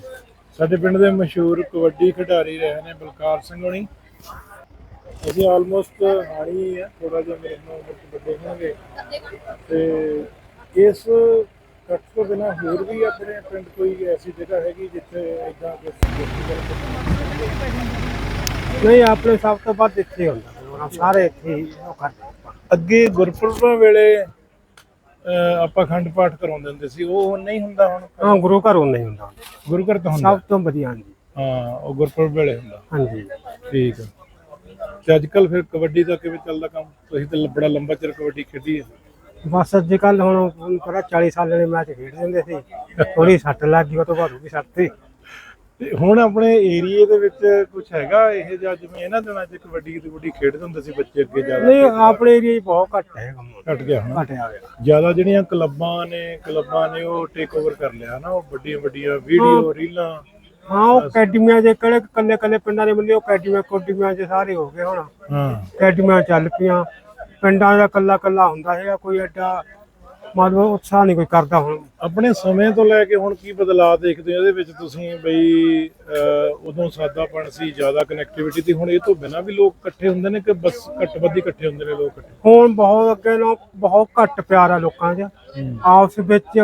ਸਾਡੇ ਪਿੰਡ ਦੇ ਮਸ਼ਹੂਰ ਕਬੱਡੀ ਖਿਡਾਰੀ ਰਹੇ ਨੇ ਬਲਕਾਰ ਸਿੰਘ ਹੋਣੀ। ਅਸੀਂ ਆਲਮੋਸਟ ਹਾਣੀ ਆ ਥੋੜਾ ਜਿਹਾ ਮੇਰੇ ਨਾਲ ਉਮਰ 'ਚ ਵੱਡੇ ਹੋਣਗੇ ਤੇ ਇਸ ਕੱਟ ਤੋਂ ਬਿਨਾ ਹੋਰ ਵੀ ਆਪਣੇ ਪਿੰਡ ਕੋਈ ਐਸੀ ਜਗ੍ਹਾ ਹੈਗੀ ਜਿੱਥੇ ਇਦਾਂ ਕੁਝ ਨਹੀਂ ਆਪਣੇ ਸਭ ਤੋਂ ਵੱਧ ਇੱਥੇ ਹੁੰਦਾ ਹੁਣ ਸਾਰੇ ਇੱਥੇ ਹੀ ਉਹ ਕਰਦੇ ਅੱਗੇ ਗੁਰਪੁਰਬਾਂ ਵੇਲੇ ਆਪਾਂ ਖੰਡ ਪਾਠ ਕਰਾਉਂਦੇ ਹੁੰਦੇ ਸੀ ਉਹ ਨਹੀਂ ਹੁੰਦਾ ਹੁਣ? ਹਾਂ ਗੁਰੂ ਘਰ ਉਹ ਨਹੀਂ ਹੁੰਦਾ। ਗੁਰੂ ਘਰ ਤਾਂ ਹੁੰਦਾ? ਸਭ ਤੋਂ ਵਧੀਆ ਹਾਂਜੀ। ਹਾਂ ਉਹ ਗੁਰਪੁਰਬ ਵੇਲੇ ਹੁੰਦਾ। ਹਾਂਜੀ। ਠੀਕ ਹੈ ਤੇ ਅੱਜ ਕੱਲ ਫਿਰ ਕਬੱਡੀ ਦਾ ਕਿਵੇਂ ਚੱਲਦਾ ਕੰਮ? ਤੁਸੀਂ ਤਾਂ ਬੜਾ ਲੰਬਾ ਚਿਰ ਕਬੱਡੀ ਖੇਡੀ ਹੈ ਬਸ ਅੱਜ ਕੱਲ ਹੁਣ ਪਤਾ 40 ਸਾਲ ਵਾਲੇ ਮੈਚ ਖੇਡ ਦਿੰਦੇ ਸੀ ਥੋੜੀ ਸੱਟ ਲੱਗ ਗਈ ਉਹ ਤੋਂ ਬਾਅਦ ਉਹ ਵੀ ਸੱਟ ਸੀ। ਤੇ ਹੁਣ ਆਪਣੇ ਏਰੀਏ ਦੇ ਵਿੱਚ ਕੁਝ ਹੈਗਾ ਇਹ ਜਿਹਾ ਜਿਵੇਂ ਇਹਨਾਂ ਦਿਨਾਂ 'ਚ ਕਬੱਡੀ ਕਬੱਡੀ ਖੇਡਦੇ ਹੁੰਦੇ ਸੀ ਬੱਚੇ ਅੱਗੇ ਜ਼ਿਆਦਾ? ਨਹੀਂ ਆਪਣੇ ਏਰੀਆ 'ਚ ਬਹੁਤ ਘੱਟ ਹੈ ਕੰਮ। ਘਟ ਗਿਆ ਹੁਣ। ਘੱਟ ਆ ਗਿਆ। ਜ਼ਿਆਦਾ ਜਿਹੜੀਆਂ ਕਲੱਬਾਂ ਨੇ ਕਲੱਬਾਂ ਨੇ ਉਹ ਟੇਕ ਓਵਰ ਕਰ ਲਿਆ ਨਾ ਉਹ ਵੱਡੀਆਂ ਵੱਡੀਆਂ ਵੀਡੀਓ ਰੀਲਾਂ। ਹਾਂ ਉਹ ਅਕੈਡਮੀਆਂ ਦੇ ਕਿਹੜੇ ਕੱਲੇ ਕੱਲੇ ਪਿੰਡਾਂ ਦੇ ਬੰਦੇ ਉਹ ਅਕੈਡਮੀਆਂ ਕੋਡੀਆਂ 'ਚ ਸਾਰੇ ਹੋ ਗਏ ਹੁਣ। ਹਾਂ। ਅਕੈਡਮੀਆਂ ਚੱਲ ਪਈਆਂ। ਪਿੰਡਾਂ ਦਾ ਕੱਲਾ ਕੱਲਾ ਹੁੰਦਾ ਹੈਗਾ ਕੋਈ ਐਡਾ ਮਤਲਬ ਉਤਸ਼ਾਹ ਨਹੀਂ ਕੋਈ ਕਰਦਾ ਹੁਣ। ਆਪਣੇ ਸਮੇਂ ਤੋਂ ਲੈ ਕੇ ਹੁਣ ਕੀ ਬਦਲਾਅ ਦੇਖਦੇ ਹੋ? ਇਹਦੇ ਵਿੱਚ ਤੁਸੀਂ ਬਈ ਉਦੋਂ ਸਾਦਾਪਣ ਸੀ ਜ਼ਿਆਦਾ ਕਨੈਕਟੀਵਿਟੀ ਸੀ ਹੁਣ ਇਹ ਤੋਂ ਬਿਨਾਂ ਵੀ ਲੋਕ ਇਕੱਠੇ ਹੁੰਦੇ ਨੇ ਕਿ ਬਸ ਘੱਟ ਵੱਧ ਹੀ ਇਕੱਠੇ ਹੁੰਦੇ ਨੇ ਲੋਕ ਹੁਣ ਬਹੁਤ ਅੱਗੇ ਨਾਲੋਂ ਬਹੁਤ ਘੱਟ ਪਿਆਰ ਆ ਲੋਕਾਂ 'ਚ। ਆਪਸ ਵਿੱਚ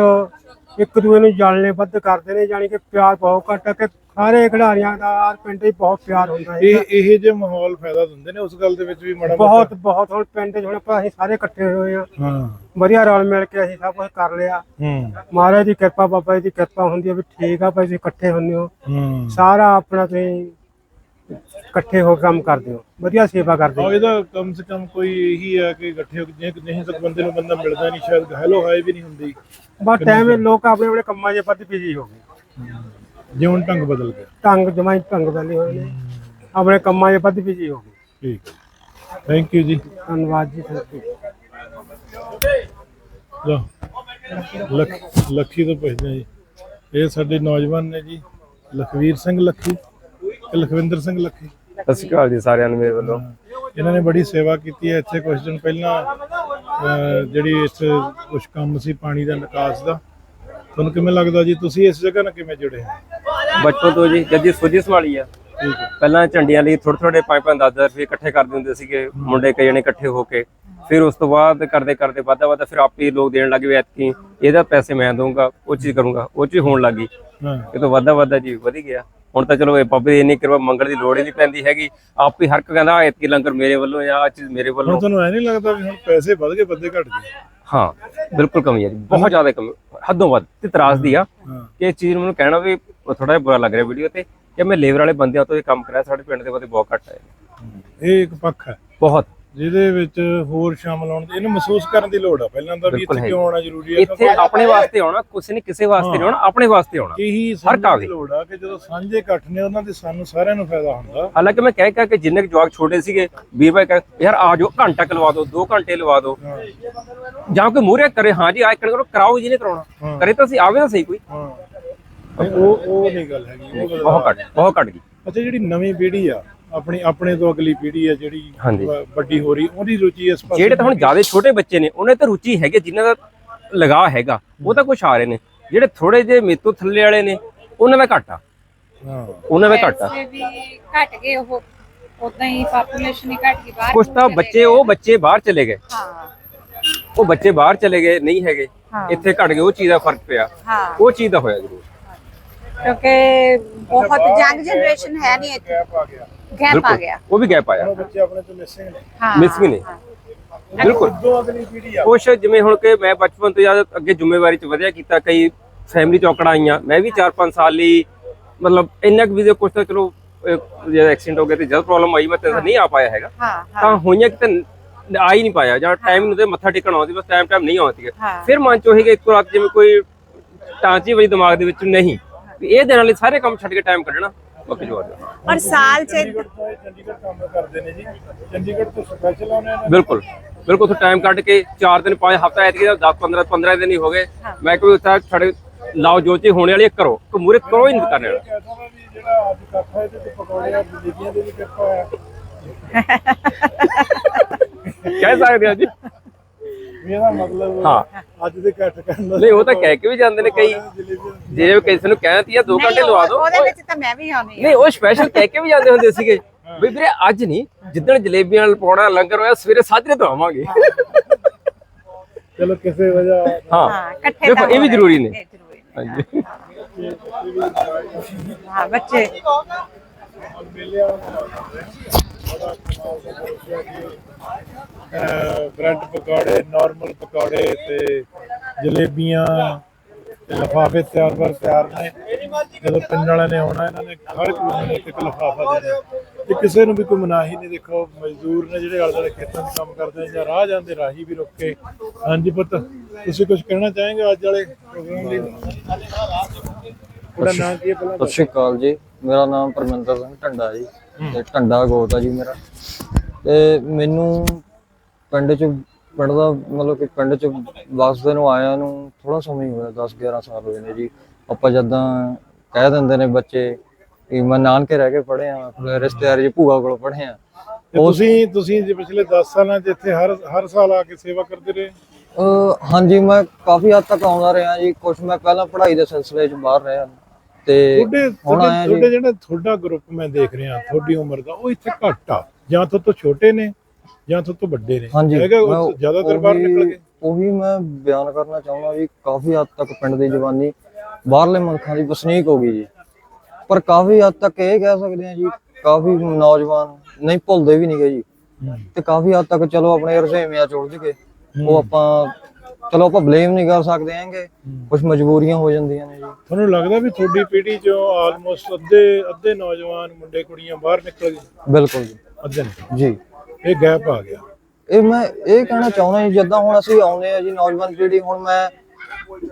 ਇੱਕ ਦੂਏ ਨੂੰ ਜਾਣਨੇ ਵੱਧ ਕਰਦੇ ਨੇ ਯਾਨੀ ਕਿ ਪਿਆਰ ਬਹੁਤ ਘੱਟ ਹੈ ਕਿ ਸਾਰੇ ਖਿਡਾਰੀਆਂ ਦਾ ਹਰ ਪਿੰਡ 'ਚ ਬਹੁਤ ਪਿਆਰ ਹੁੰਦਾ ਹੈ। ਇਹ ਇਹ ਜੇ ਮਾਹੌਲ ਫਾਇਦਾ ਦਿੰਦੇ ਨੇ ਉਸ ਗੱਲ ਦੇ ਵਿੱਚ ਵੀ ਮਾੜਾ ਬਹੁਤ ਬਹੁਤ। ਹੁਣ ਪਿੰਡ 'ਚ ਹੁਣ ਆਪਾਂ ਅਸੀਂ ਸਾਰੇ ਇਕੱਠੇ ਹੋਏ ਆ ਹਾਂ। ਵਧੀਆ ਰਲ ਮਿਲ ਕੇ ਅਸੀਂ ਸਭ ਕੁਝ ਕਰ ਲਿਆ। ਹੂੰ। ਮਹਾਰਾਜ ਦੀ ਕਿਰਪਾ ਬਾਬਾ ਜੀ ਦੀ ਕਿਰਪਾ ਹੁੰਦੀ ਹੈ ਵੀ ਠੀਕ ਆ ਭਾਈ ਤੁਸੀਂ ਇਕੱਠੇ ਹੁੰਦੇ ਹੋ। ਹੂੰ। ਸਾਰਾ ਆਪਣਾ ਤੁਸੀਂ ਇਕੱਠੇ ਹੋ ਕੇ ਕੰਮ ਕਰਦੇ ਹੋ। ਵਧੀਆ ਸੇਵਾ ਕਰਦੇ ਆ ਹੋ ਇਹਦਾ ਕਮ ਸੇ ਕਮ ਕੋਈ ਇਹੀ ਹੈ ਕਿ ਇਕੱਠੇ ਹੋ ਕੇ ਜੇ ਨਹੀਂ ਤੱਕ ਬੰਦੇ ਨੂੰ ਬੰਦਾ ਮਿਲਦਾ ਨਹੀਂ ਸ਼ਾਇਦ ਹੈਲੋ ਹਾਈ ਵੀ ਨਹੀਂ ਹੁੰਦੀ। ਬਸ ਟਾਈਮ ਲੋਕ ਆਪਣੇ ਆਪਣੇ ਕੰਮਾਂ 'ਚ ਵੱਧ ਬਿਜ਼ੀ ਹੋ ਗਏ। ਜਿਉਂ ਢੰਗ ਬਦਲ ਗਿਆ। ਢੰਗ ਜਮਾਈ ਢੰਗ ਵਾਲੇ ਹੋਏ ਨੇ ਆਪਣੇ ਕੰਮਾਂ 'ਚ ਵੱਧ ਬਿਜ਼ੀ ਹੋ ਗਏ। ਠੀਕ ਥੈਂਕ ਯੂ ਜੀ। ਧੰਨਵਾਦ ਜੀ ਥੈਂਕ ਯੂ ਲਓ ਲੱਖ ਲੱਖੀ ਤੋਂ ਪੁੱਛਦੇ ਜੀ। ਇਹ ਸਾਡੇ ਨੌਜਵਾਨ ਨੇ ਜੀ ਲਖਵੀਰ ਸਿੰਘ ਲੱਖੀ ਤੇ ਲਖਵਿੰਦਰ ਸਿੰਘ ਲੱਖੀ। ਸਤਿ ਸ਼੍ਰੀ ਅਕਾਲ ਜੀ ਸਾਰਿਆਂ ਨੂੰ ਮੇਰੇ ਵੱਲੋਂ। ਇਹਨਾਂ ਨੇ ਬੜੀ ਸੇਵਾ ਕੀਤੀ ਹੈ ਇੱਥੇ ਕੁਝ ਦਿਨ ਪਹਿਲਾਂ। ਜਿਹੜੀ ਇਸ ਕੁਝ ਕੰਮ ਸੀ ਪਾਣੀ ਦਾ ਨਿਕਾਸ ਦਾ। ਤੁਹਾਨੂੰ ਕਿਵੇਂ ਲੱਗਦਾ ਜੀ? ਤੁਸੀਂ ਇਸ ਜਗ੍ਹਾ ਨਾਲ ਕਿਵੇਂ ਜੁੜੇ ਹੋ? ਬਚਪਨ ਤੋਂ ਜੀ ਜਦ ਜੀ ਸੋਝੀ ਸੰਭਾਲੀ ਆ। ਹੈ। ਪਹਿਲਾਂ ਝੰਡੀਆਂ ਲਈ ਥੋੜੇ ਥੋੜੇ 5-5 10 ਰੁਪਏ ਇਕੱਠੇ ਕਰਦੇ ਹੁੰਦੇ ਸੀਗੇ ਮੁੰਡੇ ਕਈ ਜਣੇ ਇਕੱਠੇ ਹੋ ਕੇ। ਫਿਰ ਉਸ ਤੋਂ ਬਾਅਦ ਕਰਦੇ ਕਰਦੇ ਵਾਧਾ ਵਾਧਾ ਫਿਰ ਆਪੇ ਹੀ ਲੋਕ ਦੇਣ ਲੱਗੇ ਐਤਕੀ। ਇਹਦਾ ਪੈਸੇ ਮੈਂ ਦਊਂਗਾ ਉਹ ਚੀਜ਼ ਕਰੂੰਗਾ ਉਹ ਚੀਜ਼ ਹੋਣ ਲੱਗੀ ਹਾਂ। ਇਹ ਤੋਂ ਵਾਧਾ ਵਾਧਾ ਜੀ ਵਧੀ ਗਿਆ। ਹੁਣ ਤਾਂ ਚਲੋ ਇਹ ਬਾਬੇ ਦੀ ਇੰਨੀ ਕਿਰਪਾ ਮੰਗਣ ਦੀ ਲੋੜ ਹੀ ਨਹੀਂ ਪੈਂਦੀ ਹੈਗੀ। ਆਪੇ ਹਰ ਇੱਕ ਕਹਿੰਦਾ ਐਤਕੀ ਲੰਗਰ ਮੇਰੇ ਵੱਲੋਂ ਜਾਂ ਆ ਚੀਜ਼ ਮੇਰੇ ਵੱਲੋਂ। ਤੁਹਾਨੂੰ ਐ ਨਹੀਂ ਲੱਗਦਾ ਵੀ ਹੁਣ ਪੈਸੇ ਵਧ ਗਏ ਬੰਦੇ ਘਟ ਗਏ? ਹਾਂ ਬਿਲਕੁਲ ਕਮੀ ਹੈ ਜੀ ਬਹੁਤ ਜ਼ਿਆਦਾ ਕਮੀ ਹੱਦੋਂ ਵੱਧ ਤੇ ਤਰਾਸਦੀ ਆ। ਹਾਂ। ਕਿ ਇਸ ਚੀਜ਼ ਨੂੰ ਮੈਨੂੰ ਕਹਿਣਾ ਵੀ ਥੋੜਾ ਜਿਹਾ ਬੁਰਾ ਲੱਗ ਰਿਹਾ ਵੀਡੀਓ ਤੇ ਕਿ ਮੈਂ ਲੇਬਰ ਵਾਲੇ ਬੰਦਿਆਂ ਤੋਂ ਇਹ ਕੰਮ ਕਰਾਇਆ ਸਾਡੇ ਪਿੰਡ ਦੇ ਬੰਦੇ ਬਹੁਤ ਘੱਟ ਆਏ। ਇਹ ਇੱਕ ਪੱਖ ਹੈ। ਬਹੁਤ। ਜਿਹਦੇ ਵਿੱਚ ਹੋਰ ਸ਼ਾਮਲ ਹੋਣ ਦੀ ਇਹਨੂੰ ਮਹਿਸੂਸ ਕਰਨ ਦੀ ਲੋੜ ਆ। ਪਹਿਲਾਂ ਤਾਂ ਵੀ ਇੱਥੇ। ਕਿਉਂ ਆਉਣਾ ਜ਼ਰੂਰੀ ਹੈ? ਇੱਥੇ ਆਪਣੇ ਵਾਸਤੇ ਆਉਣਾ ਕਿਸੇ ਨੇ ਕਿਸੇ ਵਾਸਤੇ ਨਹੀਂ ਆਉਣਾ ਆਪਣੇ ਵਾਸਤੇ ਆਉਣਾ। ਇਹੀ ਹਰ ਕਾਗਜ਼। ਦੀ ਲੋੜ ਆ ਕਿ ਜਦੋਂ ਸਾਂਝੇ ਇਕੱਠ ਨੇ ਉਹਨਾਂ ਦੇ ਸਾਨੂੰ ਸਾਰਿਆਂ ਨੂੰ ਫਾਇਦਾ ਹੁੰਦਾ। ਹਾਲਾਂਕਿ ਮੈਂ ਕਹਿ ਕਹਿ ਕੇ ਜਿੰਨੇ ਕੁ ਜਵਾਕ ਛੋਟੇ ਸੀਗੇ ਵੀਰ ਭਾਈ ਕਹੇ ਯਾਰ ਆ ਜਾਓ ਘੰਟਾ ਕੁ ਲਵਾ ਦਿਓ 2 ਘੰਟੇ ਲਵਾ ਦਿਓ। ਜਾਂ ਕੋਈ ਮੂਹਰੇ ਕਰੇ ਹਾਂ ਜੀ ਆ ਇੱਕ ਕਰੋ ਕਰਾਓ ਜੀ ਨੇ ਕਰਾਉਣਾ। ਕਰੇ ਤਾਂ ਅਸੀਂ ਆਵੇ ਤਾਂ ਸਹੀ ਕੋਈ। ਨਹੀਂ, ਉਹ ਉਹ ਨਹੀਂ ਗੱਲ ਹੈਗੀ ਉਹ ਗੱਲ ਬਹੁਤ ਘੱਟ ਬਹੁਤ ਘੱਟ ਗਈ। ਅੱਛਾ ਜਿਹੜੀ ਨਵੀਂ ਪੀੜ੍ਹੀ ਆ ਆਪਣੀ ਆਪਣੇ ਤੋਂ ਅਗਲੀ ਪੀੜ੍ਹੀ ਆ ਜਿਹੜੀ ਹਾਂਜੀ। ਵ- ਵੱਡੀ ਹੋ ਰਹੀ ਉਹਦੀ ਰੁਚੀ ਇਸ ਪਾਸੇ ਜਿਹੜੇ ਤਾਂ ਹੁਣ ਜ਼ਿਆਦਾ ਛੋਟੇ ਬੱਚੇ ਨੇ ਉਹਨਾਂ ਤੇ ਰੁਚੀ ਹੈਗੀ ਜਿਨ੍ਹਾਂ ਦਾ ਲਗਾਅ ਹੈਗਾ ਉਹ ਤਾਂ ਕੁਛ ਆ ਰਹੇ ਨੇ। ਜਿਹੜੇ ਥੋੜੇ ਜਿਹੇ ਮੇਤੋਂ ਥੱਲੇ ਵਾਲੇ ਨੇ ਉਹਨਾਂ ਦਾ ਘੱਟ। ਆ ਹਾਂ। ਉਹਨਾਂ ਦਾ ਘੱਟ। ਆ ਵੈਸੇ ਵੀ ਘਟ ਗਏ ਉਹ ਉਦਾਂ ਹੀ ਪਾਪੂਲੇਸ਼ਨ ਹੀ ਘਟ ਗਈ ਬਾਹਰ ਕੁਛ ਤਾਂ ਚਲੇ ਬੱਚੇ ਗਏ। ਉਹ ਬੱਚੇ ਬਾਹਰ ਚਲੇ ਗਏ। ਹਾਂ। ਉਹ ਬੱਚੇ ਬਾਹਰ ਚਲੇ ਗਏ ਨਹੀਂ ਹੈਗੇ। ਹਾਂ। ਇੱਥੇ ਘਟ ਗਏ ਉਹ ਚੀਜ਼ ਦਾ ਫ਼ਰਕ ਪਿਆ। ਹਾਂ। ਉਹ ਚੀਜ਼ ਦਾ ਹੋਇਆ ਜ਼ਰੂਰ। ਕਿਉਂਕਿ ਬਹੁਤ ਯੰਗ ਜਨਰੇਸ਼ਨ ਹੈ ਨਹੀਂ ਇੱਥੇ। ਗੈਪ ਆ ਗਿਆ। ਗੈਪ ਆ ਬਿਲਕੁਲ ਗਿਆ। ਉਹ ਵੀ ਗੈਪ ਆਇਆ। ਉਹ ਬੱਚੇ ਆਪਣੇ ਤੋਂ ਮਿਸਿੰਗ ਨੇ। ਹਾਂ Miss ਵੀ ਨੇ। ਬਿਲਕੁਲ। ਉਦੋਂ ਅਗਲੀ ਪੀੜ੍ਹੀ ਆ। ਕੁਛ ਜਿਵੇਂ ਹੁਣ ਕਿ ਮੈਂ ਬਚਪਨ ਤੋਂ ਜਦ ਅੱਗੇ ਜ਼ਿੰਮੇਵਾਰੀ ਚ ਵਧਿਆ ਕੀਤਾ ਕਈ ਫੈਮਿਲੀ ਚੌਕੜਾਂ ਆਈਆਂ। ਮੈਂ ਵੀ 4-5 ਸਾਲ ਲਈ ਮਤਲਬ ਇੰਨਾ ਕੁ ਵੀ ਜੇ ਕੁਛ ਤਾਂ ਚਲੋ ਜਦ ਐਕਸੀਡੈਂਟ ਹੋ ਗਿਆ ਤੇ ਜਦ ਪ੍ਰੋਬਲਮ ਆਈ ਮੈਂ ਤੇ ਨਹੀਂ ਆ ਪਾਇਆ ਹੈਗਾ। ਤਾਂ ਹੋਈਆਂ ਕਿ ਤਾਂ ਆ ਹੀ ਨਹੀਂ ਪਾਇਆ। ਜਾਂ ਟਾਈਮ ਨੂੰ ਤੇ ਮੱਥਾ ਟੇਕਣ ਆਉਂਦੀ ਬਸ ਟਾਈਮ ਟਾਈਮ ਨਹੀਂ ਆਉਂਦੀ। ਫਿਰ ਮਨ ਚ ਉਹੀ ਕਿ ਇੱਕ ਰਾਤ ਜਿਵੇਂ ਕੋਈ ਟਾਂਚੀ ਵਈ ਦਿਮਾਗ ਦੇ ਵਿੱਚ ਨਹੀਂ। ਵੀ ਇਹ ਦਿਨ ਵਾਲੇ ਸਾਰੇ ਕੰਮ ਛੱਡ ਕੇ ਟਾਈਮ ਕੱਢਣਾ। ਬਾਕੀ ਜੋ ਆ ਜਾਣਾ। ਔਰ ਸਾਲ ਚ ਚੰਡੀਗੜ੍ਹ ਤੋਂ ਇਹ ਚੰਡੀਗੜ੍ਹ ਕੰਮ ਕਰਦੇ ਨੇ ਜੀ। ਚੰਡੀਗੜ੍ਹ ਤੋਂ ਸਪੈਸ਼ਲ ਆਉਣੇ ਨੇ। ਬਿਲਕੁਲ ਬਿਲਕੁਲ ਤੋਂ ਟਾਈਮ ਕੱਢ ਕੇ 4 ਦਿਨ 5 ਹਫ਼ਤਾ ਐਤਕੀ ਦਾ 10 15 15 ਦਿਨ ਹੀ ਹੋ ਗਏ। ਮੈਂ ਕੋਈ ਉੱਥੇ ਛੜੇ ਲਾਓ ਜੋ ਚੀ ਹੋਣੇ ਵਾਲੀ ਹੈ ਕਰੋ। ਕਿ ਮੂਰੇ ਕਰੋ ਹੀ ਨਹੀਂ ਕਰਨੇ ਵਾਲਾ। ਕਹਿਤਾ ਨਾ ਵੀ ਜਿਹੜਾ ਅੱਜ ਕੱਪ ਹੈ ਇਹਦੇ ਤੇ ਪਕੌੜੇ ਆ ਜਲੇਬੀਆਂ ਦੇ ਵੀ ਕਿਰਪਾ ਆ ਕਹਿ ਸਕਦੇ ਆ ਜੀ। ਵੀ ਇਹਦਾ ਮਤਲਬ ਹਾਂ। ਅੱਜ ਦੇ ਇਕੱਠ ਕਰਨ ਦਾ ਨਹੀਂ ਉਹ ਤਾਂ ਕਹਿ ਕੇ ਵੀ ਜਾਂਦੇ ਨੇ ਕਈ। ਜੇ ਕਿਸੇ ਨੂੰ ਕਹਿੰਦੀ ਆ 2 ਨਹੀਂ, ਘੰਟੇ ਲਵਾ ਦਿਓ ਉਹਦੇ ਵਿੱਚ ਤਾਂ ਮੈਂ ਵੀ ਆਉਣੀ ਆ ਨਹੀਂ ਉਹ ਸਪੈਸ਼ਲ ਕਹਿ ਕੇ ਵੀ ਜਾਂਦੇ ਹੁੰਦੇ ਸੀਗੇ। ਵੀ ਵੀਰੇ ਅੱਜ ਨਹੀਂ ਜਿੱਦਣ ਜਲੇਬੀਆਂ ਨਾਲ ਪੌੜਾ ਲੰਗਰ ਹੋਇਆ ਸਵੇਰੇ ਸਾਜਰੇ ਤੋਂ ਆਵਾਂਗੇ। ਚਲੋ ਕਿਸੇ ਵਜ੍ਹਾ ਹਾਂ। ਹਾਂ ਇਕੱਠੇ ਦੇਖੋ ਤਾਂ ਇਹ ਵੀ ਹੋਣਾ ਜ਼ਰੂਰੀ ਹੈ, ਨੇ। ਇਹ ਜ਼ਰੂਰੀ ਨੇ। ਹਾਂਜੀ। ਹਾਂ ਬੱਚੇ। ਬ੍ਰੈਡ ਪਕੌੜੇ ਨਾਰਮਲ ਪਕੌੜੇ ਤੇ ਜਲੇਬੀਆਂ ਲਫਾਫੇ ਤਿਆਰ ਬਰ ਤਿਆਰ ਨੇ। ਜਦੋਂ ਪਿੰਡ ਵਾਲਿਆਂ ਨੇ ਆਉਣਾ ਇਹਨਾਂ ਨੇ ਹਰ ਇੱਕ ਨੂੰ ਇੱਕ ਇੱਕ ਲਫਾਫਾ ਦੇਣਾ ਤੇ ਕਿਸੇ ਨੂੰ ਵੀ ਕੋਈ ਮਨਾਹੀ ਨਹੀਂ ਦੇਖੋ ਮਜ਼ਦੂਰ ਨੇ ਜਿਹੜੇ ਆਲੇ ਦੁਆਲੇ ਖੇਤਾਂ 'ਚ ਕੰਮ ਕਰਦੇ ਜਾਂ ਰਾਹ ਜਾਂਦੇ ਰਾਹੀ ਵੀ ਰੁਕ ਕੇ। ਹਾਂਜੀ ਪੁੱਤ ਤੁਸੀਂ ਕੁਝ ਕਹਿਣਾ ਚਾहेंगे ਅੱਜ ਵਾਲੇ ਪ੍ਰੋਗਰਾਮ ਲਈ? ਤੁਹਾਡਾ ਨਾਮ ਕੀ ਹੈ ਪਹਿਲਾਂ ਸਤਿ ਸ਼੍ਰੀ ਅਕਾਲ ਜੀ। ਮੇਰਾ ਨਾਮ ਪਰਮਿੰਦਰ ਸਿੰਘ ਢੰਡਾ ਜੀ। ਤੇ ਢੰਡਾ ਗੋਤ ਆ ਜੀ ਮੇਰਾ। ਤੇ ਮੈਨੂੰ ਪਿੰਡ ਚ ਪਿੰਡ ਦਾ ਮਤਲਬ ਕਿ ਪਿੰਡ ਚ ਵਸਦੇ ਨੂੰ ਆਇਆ ਨੂੰ ਥੋੜਾ ਸਮਾਂ ਹੀ ਹੋਇਆ 10 11 ਸਾਲ ਹੋਏ ਨੇ ਜੀ। ਆਪਾਂ ਜਦਾਂ ਕਹਿ ਦਿੰਦੇ ਨੇ ਬੱਚੇ ਕਿ ਮੈਂ ਨਾਨਕੇ ਰਹਿ ਕੇ ਪੜ੍ਹੇ ਆ ਰਿਸ਼ਤੇਦਾਰ ਜੀ ਭੂਆ ਕੋਲ ਪੜ੍ਹੇ ਆ ਤੁਸੀਂ ਤੁਸੀਂ ਜੇ ਪਿਛਲੇ 10 ਸਾਲਾਂ 'ਚ ਇੱਥੇ ਹਰ ਹਰ ਸਾਲ ਆ ਕੇ ਸੇਵਾ ਕਰਦੇ ਰਹੇ? ਹਾਂਜੀ ਮੈਂ ਕਾਫੀ ਹੱਦ ਤੱਕ ਆਉਂਦਾ ਰਿਹਾ ਜੀ। ਕੁਝ ਮੈਂ ਪਹਿਲਾਂ ਪੜ੍ਹਾਈ ਦੇ ਸਿਲਸਿਲੇ 'ਚ ਬਾਹਰ ਰਿਹਾ। ਤੇ ਤੁਹਾਡੇ ਹੁਣ ਤੁਹਾਡੇ ਜਿਹੜਾ ਤੁਹਾਡਾ ਗਰੁੱਪ ਮੈਂ ਦੇਖ ਰਿਹਾ ਤੁਹਾਡੀ ਉਮਰ ਦਾ ਉਹ ਇੱਥੇ ਘੱਟ ਆ। ਜਾਂ ਤੋਂ ਤੋਂ ਛੋਟੇ ਨੇ ਜਾਂ ਤੋਂ ਤੋਂ ਵੱਡੇ ਨੇ? ਹਾਂਜੀ। ਹੈਗਾ ਮੈਂ ਉਹ ਜ਼ਿਆਦਾਤਰ ਬਾਹਰ ਉਹੀ- ਨਿਕਲ ਗਏ ਉਹੀ ਮੈਂ ਬਿਆਨ ਕਰਨਾ ਚਾਹੁੰਦਾ ਵੀ ਕਾਫੀ ਹੱਦ ਤੱਕ ਪਿੰਡ ਦੀ ਜਵਾਨੀ ਬਾਹਰਲੇ ਮੁਲਕਾਂ ਦੀ ਵਸਨੀਕ ਹੋ ਗਈ ਜੀ। ਪਰ ਕਾਫੀ ਹੱਦ ਤੱਕ ਇਹ ਕਹਿ ਸਕਦੇ ਆ ਜੀ ਕਾਫੀ ਨੌਜਵਾਨ ਨਹੀਂ ਭੁੱਲਦੇ ਵੀ ਨਹੀਂ ਗਏ ਜੀ ਤੇ ਕਾਫੀ ਹੱਦ ਤੱਕ ਚਲੋ ਆਪਣੇ ਰੁਝੇਵਿਆਂ ਚ ਉਲਝ ਗਏ ਉਹ ਆਪਾਂ ਚਲੋ ਆਪਾਂ ਬਲੇਮ ਨਹੀਂ ਕਰ ਸਕਦੇ ਹੈਗੇ। ਕੁਝ ਮਜਬੂਰੀਆਂ ਹੋ ਜਾਂਦੀਆਂ ਨੇ ਜੀ। ਤੁਹਾਨੂੰ ਲੱਗਦਾ ਵੀ ਤੁਹਾਡੀ ਪੀੜ੍ਹੀ ਚੋਂ ਆਲਮੋਸਟ ਅੱਧੇ ਅੱਧੇ ਨੌਜਵਾਨ ਮੁੰਡੇ ਕੁੜੀਆਂ ਬਾਹਰ ਨਿਕਲ ਗਏ? ਬਿਲਕੁਲ ਜੀ। ਅੱਧੇ ਨੇ। ਜੀ। ਇਹ ਗੈਪ ਆ ਗਿਆ। ਇਹ ਮੈਂ ਇਹ ਕਹਿਣਾ ਚਾਹੁੰਦਾ ਜੀ ਜਿੱਦਾਂ ਹੁਣ ਅਸੀਂ ਆਉਂਦੇ ਆ ਜੀ ਨੌਜਵਾਨ ਪੀੜ੍ਹੀ ਹੁਣ ਮੈਂ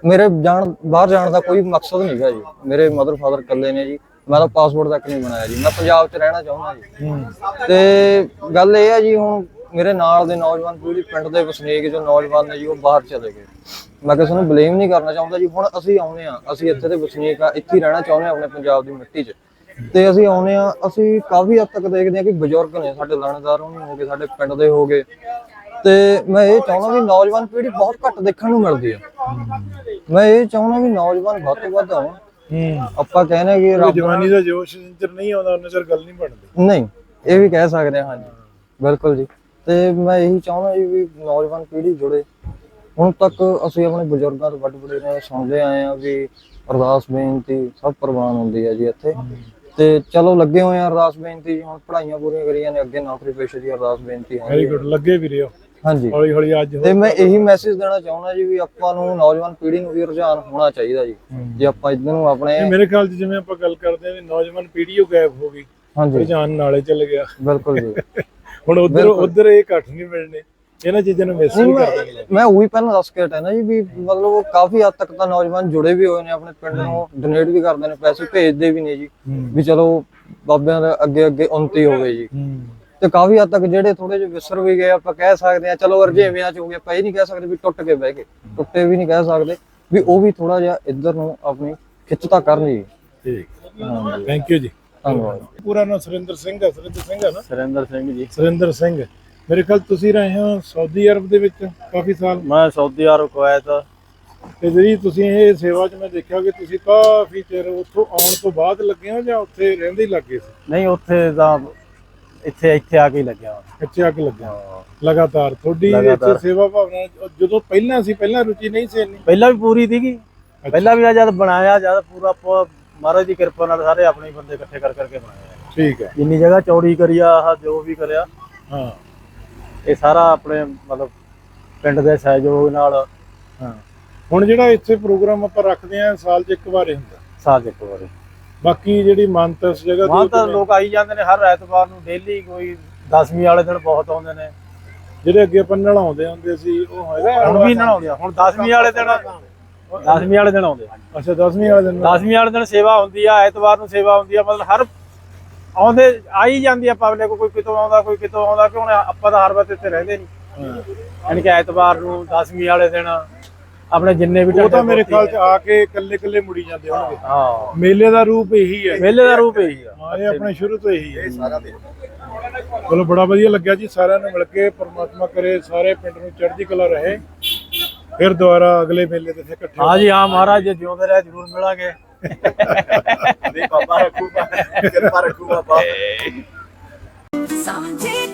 ਮੇਰੇ ਜਾਣ ਬਾਹਰ ਜਾਣ ਦਾ ਕੋਈ ਮਕਸਦ ਨਹੀਂ ਹੈਗਾ ਜੀ। ਮੇਰੇ ਮਦਰ ਫਾਦਰ ਇਕੱਲੇ ਨੇ ਜੀ। ਮੈਂ ਤਾਂ ਪਾਸਪੋਰਟ ਤੱਕ ਨਹੀਂ ਬਣਾਇਆ ਜੀ। ਮੈਂ ਪੰਜਾਬ 'ਚ ਰਹਿਣਾ ਚਾਹੁੰਦਾ ਜੀ। ਤੇ ਗੱਲ ਇਹ ਹੈ ਜੀ ਹੁਣ ਮੇਰੇ ਨਾਲ ਦੇ ਨੌਜਵਾਨ ਪੀੜ੍ਹੀ ਪਿੰਡ ਦੇ ਵਸਨੀਕ ਜੋ ਨੌਜਵਾਨ ਨੇ ਜੀ ਉਹ ਬਾਹਰ ਚਲੇ ਗਏ। ਮੈਂ ਕਿਸੇ ਨੂੰ ਬਲੇਮ ਨਹੀਂ ਕਰਨਾ ਚਾਹੁੰਦਾ ਜੀ। ਹੁਣ ਅਸੀਂ ਆਉਂਦੇ ਆ ਅਸੀਂ ਇੱਥੇ ਦੇ ਵਸਨੀਕ ਆ ਇੱਥੇ ਹੀ ਰਹਿਣਾ ਚਾਹੁੰਦੇ ਆ ਆਪਣੇ ਪੰਜਾਬ ਦੀ ਮਿੱਟੀ 'ਚ। ਤੇ ਅਸੀਂ ਆਉਨੇ ਆ ਅਸੀਂ ਕਾਫੀ ਹੱਦ ਤੱਕ ਦੇਖਦੇ ਆ ਕਿ ਬਜ਼ੁਰਗ ਨੇ ਸਾਡੇ ਲਾਣੇਦਾਰ ਹੋਣੀ ਹੋ ਗਏ ਸਾਡੇ ਪਿੰਡ ਦੇ ਹੋ ਗਏ। ਤੇ ਮੈਂ ਇਹ ਚਾਹੁੰਦਾ ਵੀ ਨੌਜਵਾਨ ਪੀੜ੍ਹੀ ਬਹੁਤ ਘੱਟ ਦੇਖਣ ਨੂੰ ਮਿਲਦੀ ਆ। ਮੈਂ ਇਹ ਚਾਹੁੰਦਾ ਵੀ ਨੌਜਵਾਨ ਵੱਧ ਤੋਂ ਵੱਧ ਆਉਣ। ਆਪਾਂ ਕਹਿੰਦੇ ਕਿ ਰੱਬ ਜਵਾਨੀ ਦਾ ਜੋਸ਼ ਜਿੰਦਰ ਨਹੀਂ ਆਉਂਦਾ ਉਹਨਾਂ ਚਿਰ ਗੱਲ ਨਹੀਂ ਬਣਦੀ। ਨਹੀਂ ਇਹ ਵੀ ਕਹਿ ਸਕਦੇ ਹਾਂ ਹਾਂਜੀ। ਬਿਲਕੁਲ ਜੀ। ਤੇ ਮੈਂ ਇਹੀ ਚਾਹੁੰਦਾ ਜੀ ਵੀ ਨੌਜਵਾਨ ਪੀੜ੍ਹੀ ਜੁੜੇ। ਹੁਣ ਤੱਕ ਅਸੀਂ ਆਪਣੇ ਬਜ਼ੁਰਗਾਂ ਤੋਂ ਵੱਡ ਵਡੇਰਿਆਂ ਸੁਣਦੇ ਆਏ ਆ ਵੀ ਅਰਦਾਸ ਬੇਨਤੀ ਸਭ ਪ੍ਰਵਾਨ ਹੁੰਦੀ ਹੈ ਜੀ ਇੱਥੇ। ਤੇ ਚਲੋ ਲੱਗੇ ਹੋਏ ਆ ਅਰਦਾਸ ਬੇਨਤੀ ਜੀ ਹੁਣ ਪੜ੍ਹਾਈਆਂ ਪੂਰੀਆਂ ਕਰੀਆਂ ਨੇ ਅੱਗੇ ਨੌਕਰੀ ਪੇਸ਼ੇ ਦੀ ਅਰਦਾਸ ਬੇਨਤੀ ਹੈ। ਵੈਰੀ ਗੁੱਡ ਲੱਗੇ ਵੀ ਰਿਓ ਹਾਂਜੀ। ਹੌਲੀ ਹੌਲੀ ਅੱਜ ਤੇ ਮੈਂ ਇਹੀ ਮੈਸੇਜ ਦੇਣਾ ਚਾਹੁੰਦਾ ਜੀ ਵੀ ਆਪਾਂ ਨੂੰ ਨੌਜਵਾਨ ਪੀੜ੍ਹੀ ਨੂੰ ਵੀ ਰੁਝਾਨ ਹੋਣਾ ਚਾਹੀਦਾ ਜੀ। ਜੇ ਆਪਾਂ ਇਧਰ ਨੂੰ ਆਪਣੇ ਮੇਰੇ ਖਿਆਲ 'ਚ ਜਿਵੇਂ ਆਪਾਂ ਗੱਲ ਕਰਦੇ ਹਾਂ ਵੀ ਨੌਜਵਾਨ ਪੀੜ੍ਹੀ ਉਹ ਗਾਇਬ ਹੋ ਗਈ। ਹਾਂਜੀ। ਰੁਝਾਨ ਨਾਲੇ ਚੱਲ ਗਿਆ। ਬਿਲਕੁਲ ਜੀ। ਹੁਣ ਉਧਰ ਉਧਰ ਇਹ ਇਕੱਠ ਨਹੀਂ ਮਿਲਣੇ। ਇਹਨਾਂ ਚੀਜ਼ਾਂ ਨੂੰ ਮਿਸ ਵੀ ਕਰ ਦੇਣਗੇ ਮੈਂ ਉਹੀ ਪਹਿਲਾਂ ਦੱਸ ਕੇ ਹਟਿਆ ਨਾ ਜੀ ਵੀ ਮਤਲਬ ਉਹ ਕਾਫੀ ਹੱਦ ਤੱਕ ਤਾਂ ਨੌਜਵਾਨ ਜੁੜੇ ਵੀ ਹੋਏ ਨੇ ਆਪਣੇ ਪਿੰਡ ਨੂੰ ਡੋਨੇਟ ਵੀ ਕਰਦੇ ਨੇ ਪੈਸੇ ਭੇਜਦੇ ਵੀ ਨੇ ਜੀ। ਵੀ ਚਲੋ ਬਾਬਿਆਂ ਦੇ ਅੱਗੇ ਅੱਗੇ ਉન્નਤੀ ਹੋਵੇ ਜੀ। ਤੇ ਕਾਫੀ ਹੱਦ ਤੱਕ ਜਿਹੜੇ ਥੋੜੇ ਜਿਹੇ ਵਿਸਰ ਵੀ ਗਏ ਆਪਾਂ ਕਹਿ ਸਕਦੇ ਆ ਚਲੋ ਰਜੇਵਿਆਂ ਚ ਹੋ ਗਏ ਆਪਾਂ ਇਹ ਨਹੀਂ ਕਹਿ ਸਕਦੇ ਵੀ ਟੁੱਟ ਕੇ ਬਹਿ ਗਏ। ਟੁੱਟੇ ਵੀ ਨਹੀਂ ਕਹਿ ਸਕਦੇ ਵੀ ਉਹ ਵੀ ਥੋੜਾ ਜਿਹਾ ਇੱਧਰ ਨੂੰ ਆਪਣੀ ਖਿੱਚਤਾ ਕਰਨ ਜੀ। ਠੀਕ। ਥੈਂਕ ਯੂ ਜੀ। ਧੰਨਵਾਦ। ਪੂਰਾ ਨਾਮ ਸੁਰਿੰਦਰ ਸਿੰਘ ਹੈ ਸੁਰਿੰਦਰ ਸਿੰਘ ਹੈ ਨਾ? ਸੁਰਿੰਦਰ ਸਿੰਘ ਜੀ। ਸੁਰਿੰਦਰ ਸਿੰਘ। ਮੇਰੇ ਖਿਆਲ ਤੁਸੀਂ ਰਹੇ ਹੋ ਸਾਊਦੀ ਅਰਬ ਦੇ ਵਿੱਚ ਕਾਫੀ ਸਾਲ। ਮੈਂ ਸਾਊਦੀ ਅਰਬ ਕੁਵੈਤ ਤੇ ਜਿਹੜੀ ਤੁਸੀਂ ਇਹ ਸੇਵਾ 'ਚ ਮੈਂ ਦੇਖਿਆ ਕਿ ਤੁਸੀਂ ਕਾਫੀ ਚਿਰ ਉੱਥੋਂ ਆਉਣ ਤੋਂ ਬਾਅਦ ਲੱਗੇ ਹੋ ਜਾਂ ਉੱਥੇ ਰਹਿੰਦੇ ਹੀ ਲੱਗੇ ਸੀ? ਨਹੀਂ ਉੱਥੇ ਤਾਂ ਇੱਥੇ ਇੱਥੇ ਆ ਕੇ ਲੱਗਿਆ। ਇੱਥੇ ਆ ਕੇ ਲੱਗਿਆ ਲਗਾਤਾਰ ਤੁਹਾਡੀ ਇੱਥੇ। ਸੇਵਾ ਭਾਵਨਾ ਜਦੋਂ ਪਹਿਲਾਂ ਸੀ ਪਹਿਲਾਂ ਰੁਚੀ ਨਹੀਂ ਸੀ ਇੰਨੀ? ਪਹਿਲਾਂ ਵੀ ਪੂਰੀ ਸੀਗੀ। ਪਹਿਲਾਂ ਵੀ ਆ ਜਦ ਬਣਾਇਆ ਜਦ ਪੂਰਾ ਮਹਾਰਾਜ ਦੀ ਕਿਰਪਾ ਨਾਲ ਸਾਰੇ ਆਪਣੇ ਬੰਦੇ ਇਕੱਠੇ ਕਰ ਕਰਕੇ ਬਣਾਇਆ ਠੀਕ ਹੈ। ਜਿੰਨੀ ਜਗ੍ਹਾ ਚੌੜੀ ਕਰੀ ਆ ਆਹ ਜੋ ਵੀ ਕਰਿਆ। ਹਾਂ। ਇਹ ਸਾਰਾ ਆਪਣੇ ਮਤਲਬ ਪਿੰਡ ਦੇ ਸਹਿਯੋਗ ਨਾਲ ਹਾਂ। ਹੁਣ ਜਿਹੜਾ ਇੱਥੇ ਪ੍ਰੋਗਰਾਮ ਆਪਾਂ ਰੱਖਦੇ ਆ ਸਾਲ 'ਚ ਇੱਕ ਵਾਰ ਹੀ ਹੁੰਦਾ। ਸਾਲ 'ਚ ਇੱਕ ਵਾਰੀ। ਬਾਕੀ ਜਿਹੜੀ ਇਸ ਜਗ੍ਹਾ ਤਾਂ ਕਿਵੇਂ? ਲੋਕ ਆਈ ਜਾਂਦੇ ਨੇ ਹਰ ਐਤਵਾਰ ਨੂੰ ਡੇਲੀ ਕੋਈ 10ਵੀਂ ਵਾਲੇ ਦਿਨ ਬਹੁਤ ਆਉਂਦੇ ਨੇ। ਜਿਹੜੇ ਅੱਗੇ ਆਪਾਂ ਨਲਾਉਂਦੇ ਹੁੰਦੇ ਸੀ ਉਹ ਹੈਗਾ ਹੁਣ ਵੀ ਨਹਾਉਂਦੇ ਆ। ਹੁਣ 10ਵੀਂ ਵਾਲੇ ਦਿਨ 10ਵੀਂ ਵਾਲੇ ਦਿਨ ਆਉਂਦੇ ਅੱਛਾ 10ਵੀਂ ਵਾਲੇ ਦਿਨ। 10ਵੀਂ ਵਾਲੇ ਦਿਨ ਸੇਵਾ ਹੁੰਦੀ ਆ ਐਤਵਾਰ ਨੂੰ ਸੇਵਾ ਹੁੰਦੀ ਆ ਮਤਲਬ ਹਰ ਆਉਂਦੇ ਆਈ ਜਾਂਦੀ ਆ ਪਬਲਿਕ ਕੋਈ ਕਿਤੋਂ ਆਉਂਦਾ ਕੋਈ ਕਿਤੋਂ ਆਉਂਦਾ ਕਿਉਂ ਨਾ ਆਪਾਂ ਤਾਂ ਹਰ ਵਾਰ ਇੱਥੇ ਰਹਿੰਦੇ ਨਹੀਂ ਹਾਂ। ਯਾਨੀ ਕਿ ਐਤਵਾਰ ਨੂੰ 10ਵੀਂ ਵਾਲੇ ਦਿਨ ਆਪਣੇ ਜਿੰਨੇ ਵੀ ਉਹ ਤਾਂ ਮੇਰੇ ਖਿਆਲ 'ਚ ਆ ਕੇ ਇਕੱਲੇ ਇਕੱਲੇ ਮੁੜੀ ਜਾਂਦੇ ਹੋਣਗੇ। ਹਾਂ। ਮੇਲੇ ਦਾ ਰੂਪ ਇਹੀ ਹੈ। ਮੇਲੇ ਦਾ ਰੂਪ ਇਹੀ ਆ। ਹਾਂ ਇਹ ਆਪਣੇ ਸ਼ੁਰੂ ਤੋਂ ਇਹੀ ਹੈ। ਚਲੋ ਬੜਾ ਵਧੀਆ ਲੱਗਿਆ ਜੀ ਸਾਰਿਆਂ ਨੂੰ ਮਿਲ ਕੇ ਪਰਮਾਤਮਾ ਕਰੇ ਸਾਰੇ ਪਿੰਡ ਨੂੰ ਚੜ੍ਹਦੀ ਕਲਾ ਰਹੇ। ਫਿਰ ਦੁਬਾਰਾ ਅਗਲੇ ਮੇਲੇ ਤੇ ਫਿਰ ਇਕੱਠੇ ਹਾਂ ਜੀ ਹਾਂ ਮਹਾਰਾਜ ਜੇ ਜਿਉਂਦੇ ਰਹੇ ਜ਼ਰੂਰ ਮਿਲਾਂਗੇ। ਨਹੀਂ ਬਾਬਾ ਰੱਖੂ ਕਿਰਪਾ ਰੱਖੂ ਬਾਬਾ ਸਮਝੇ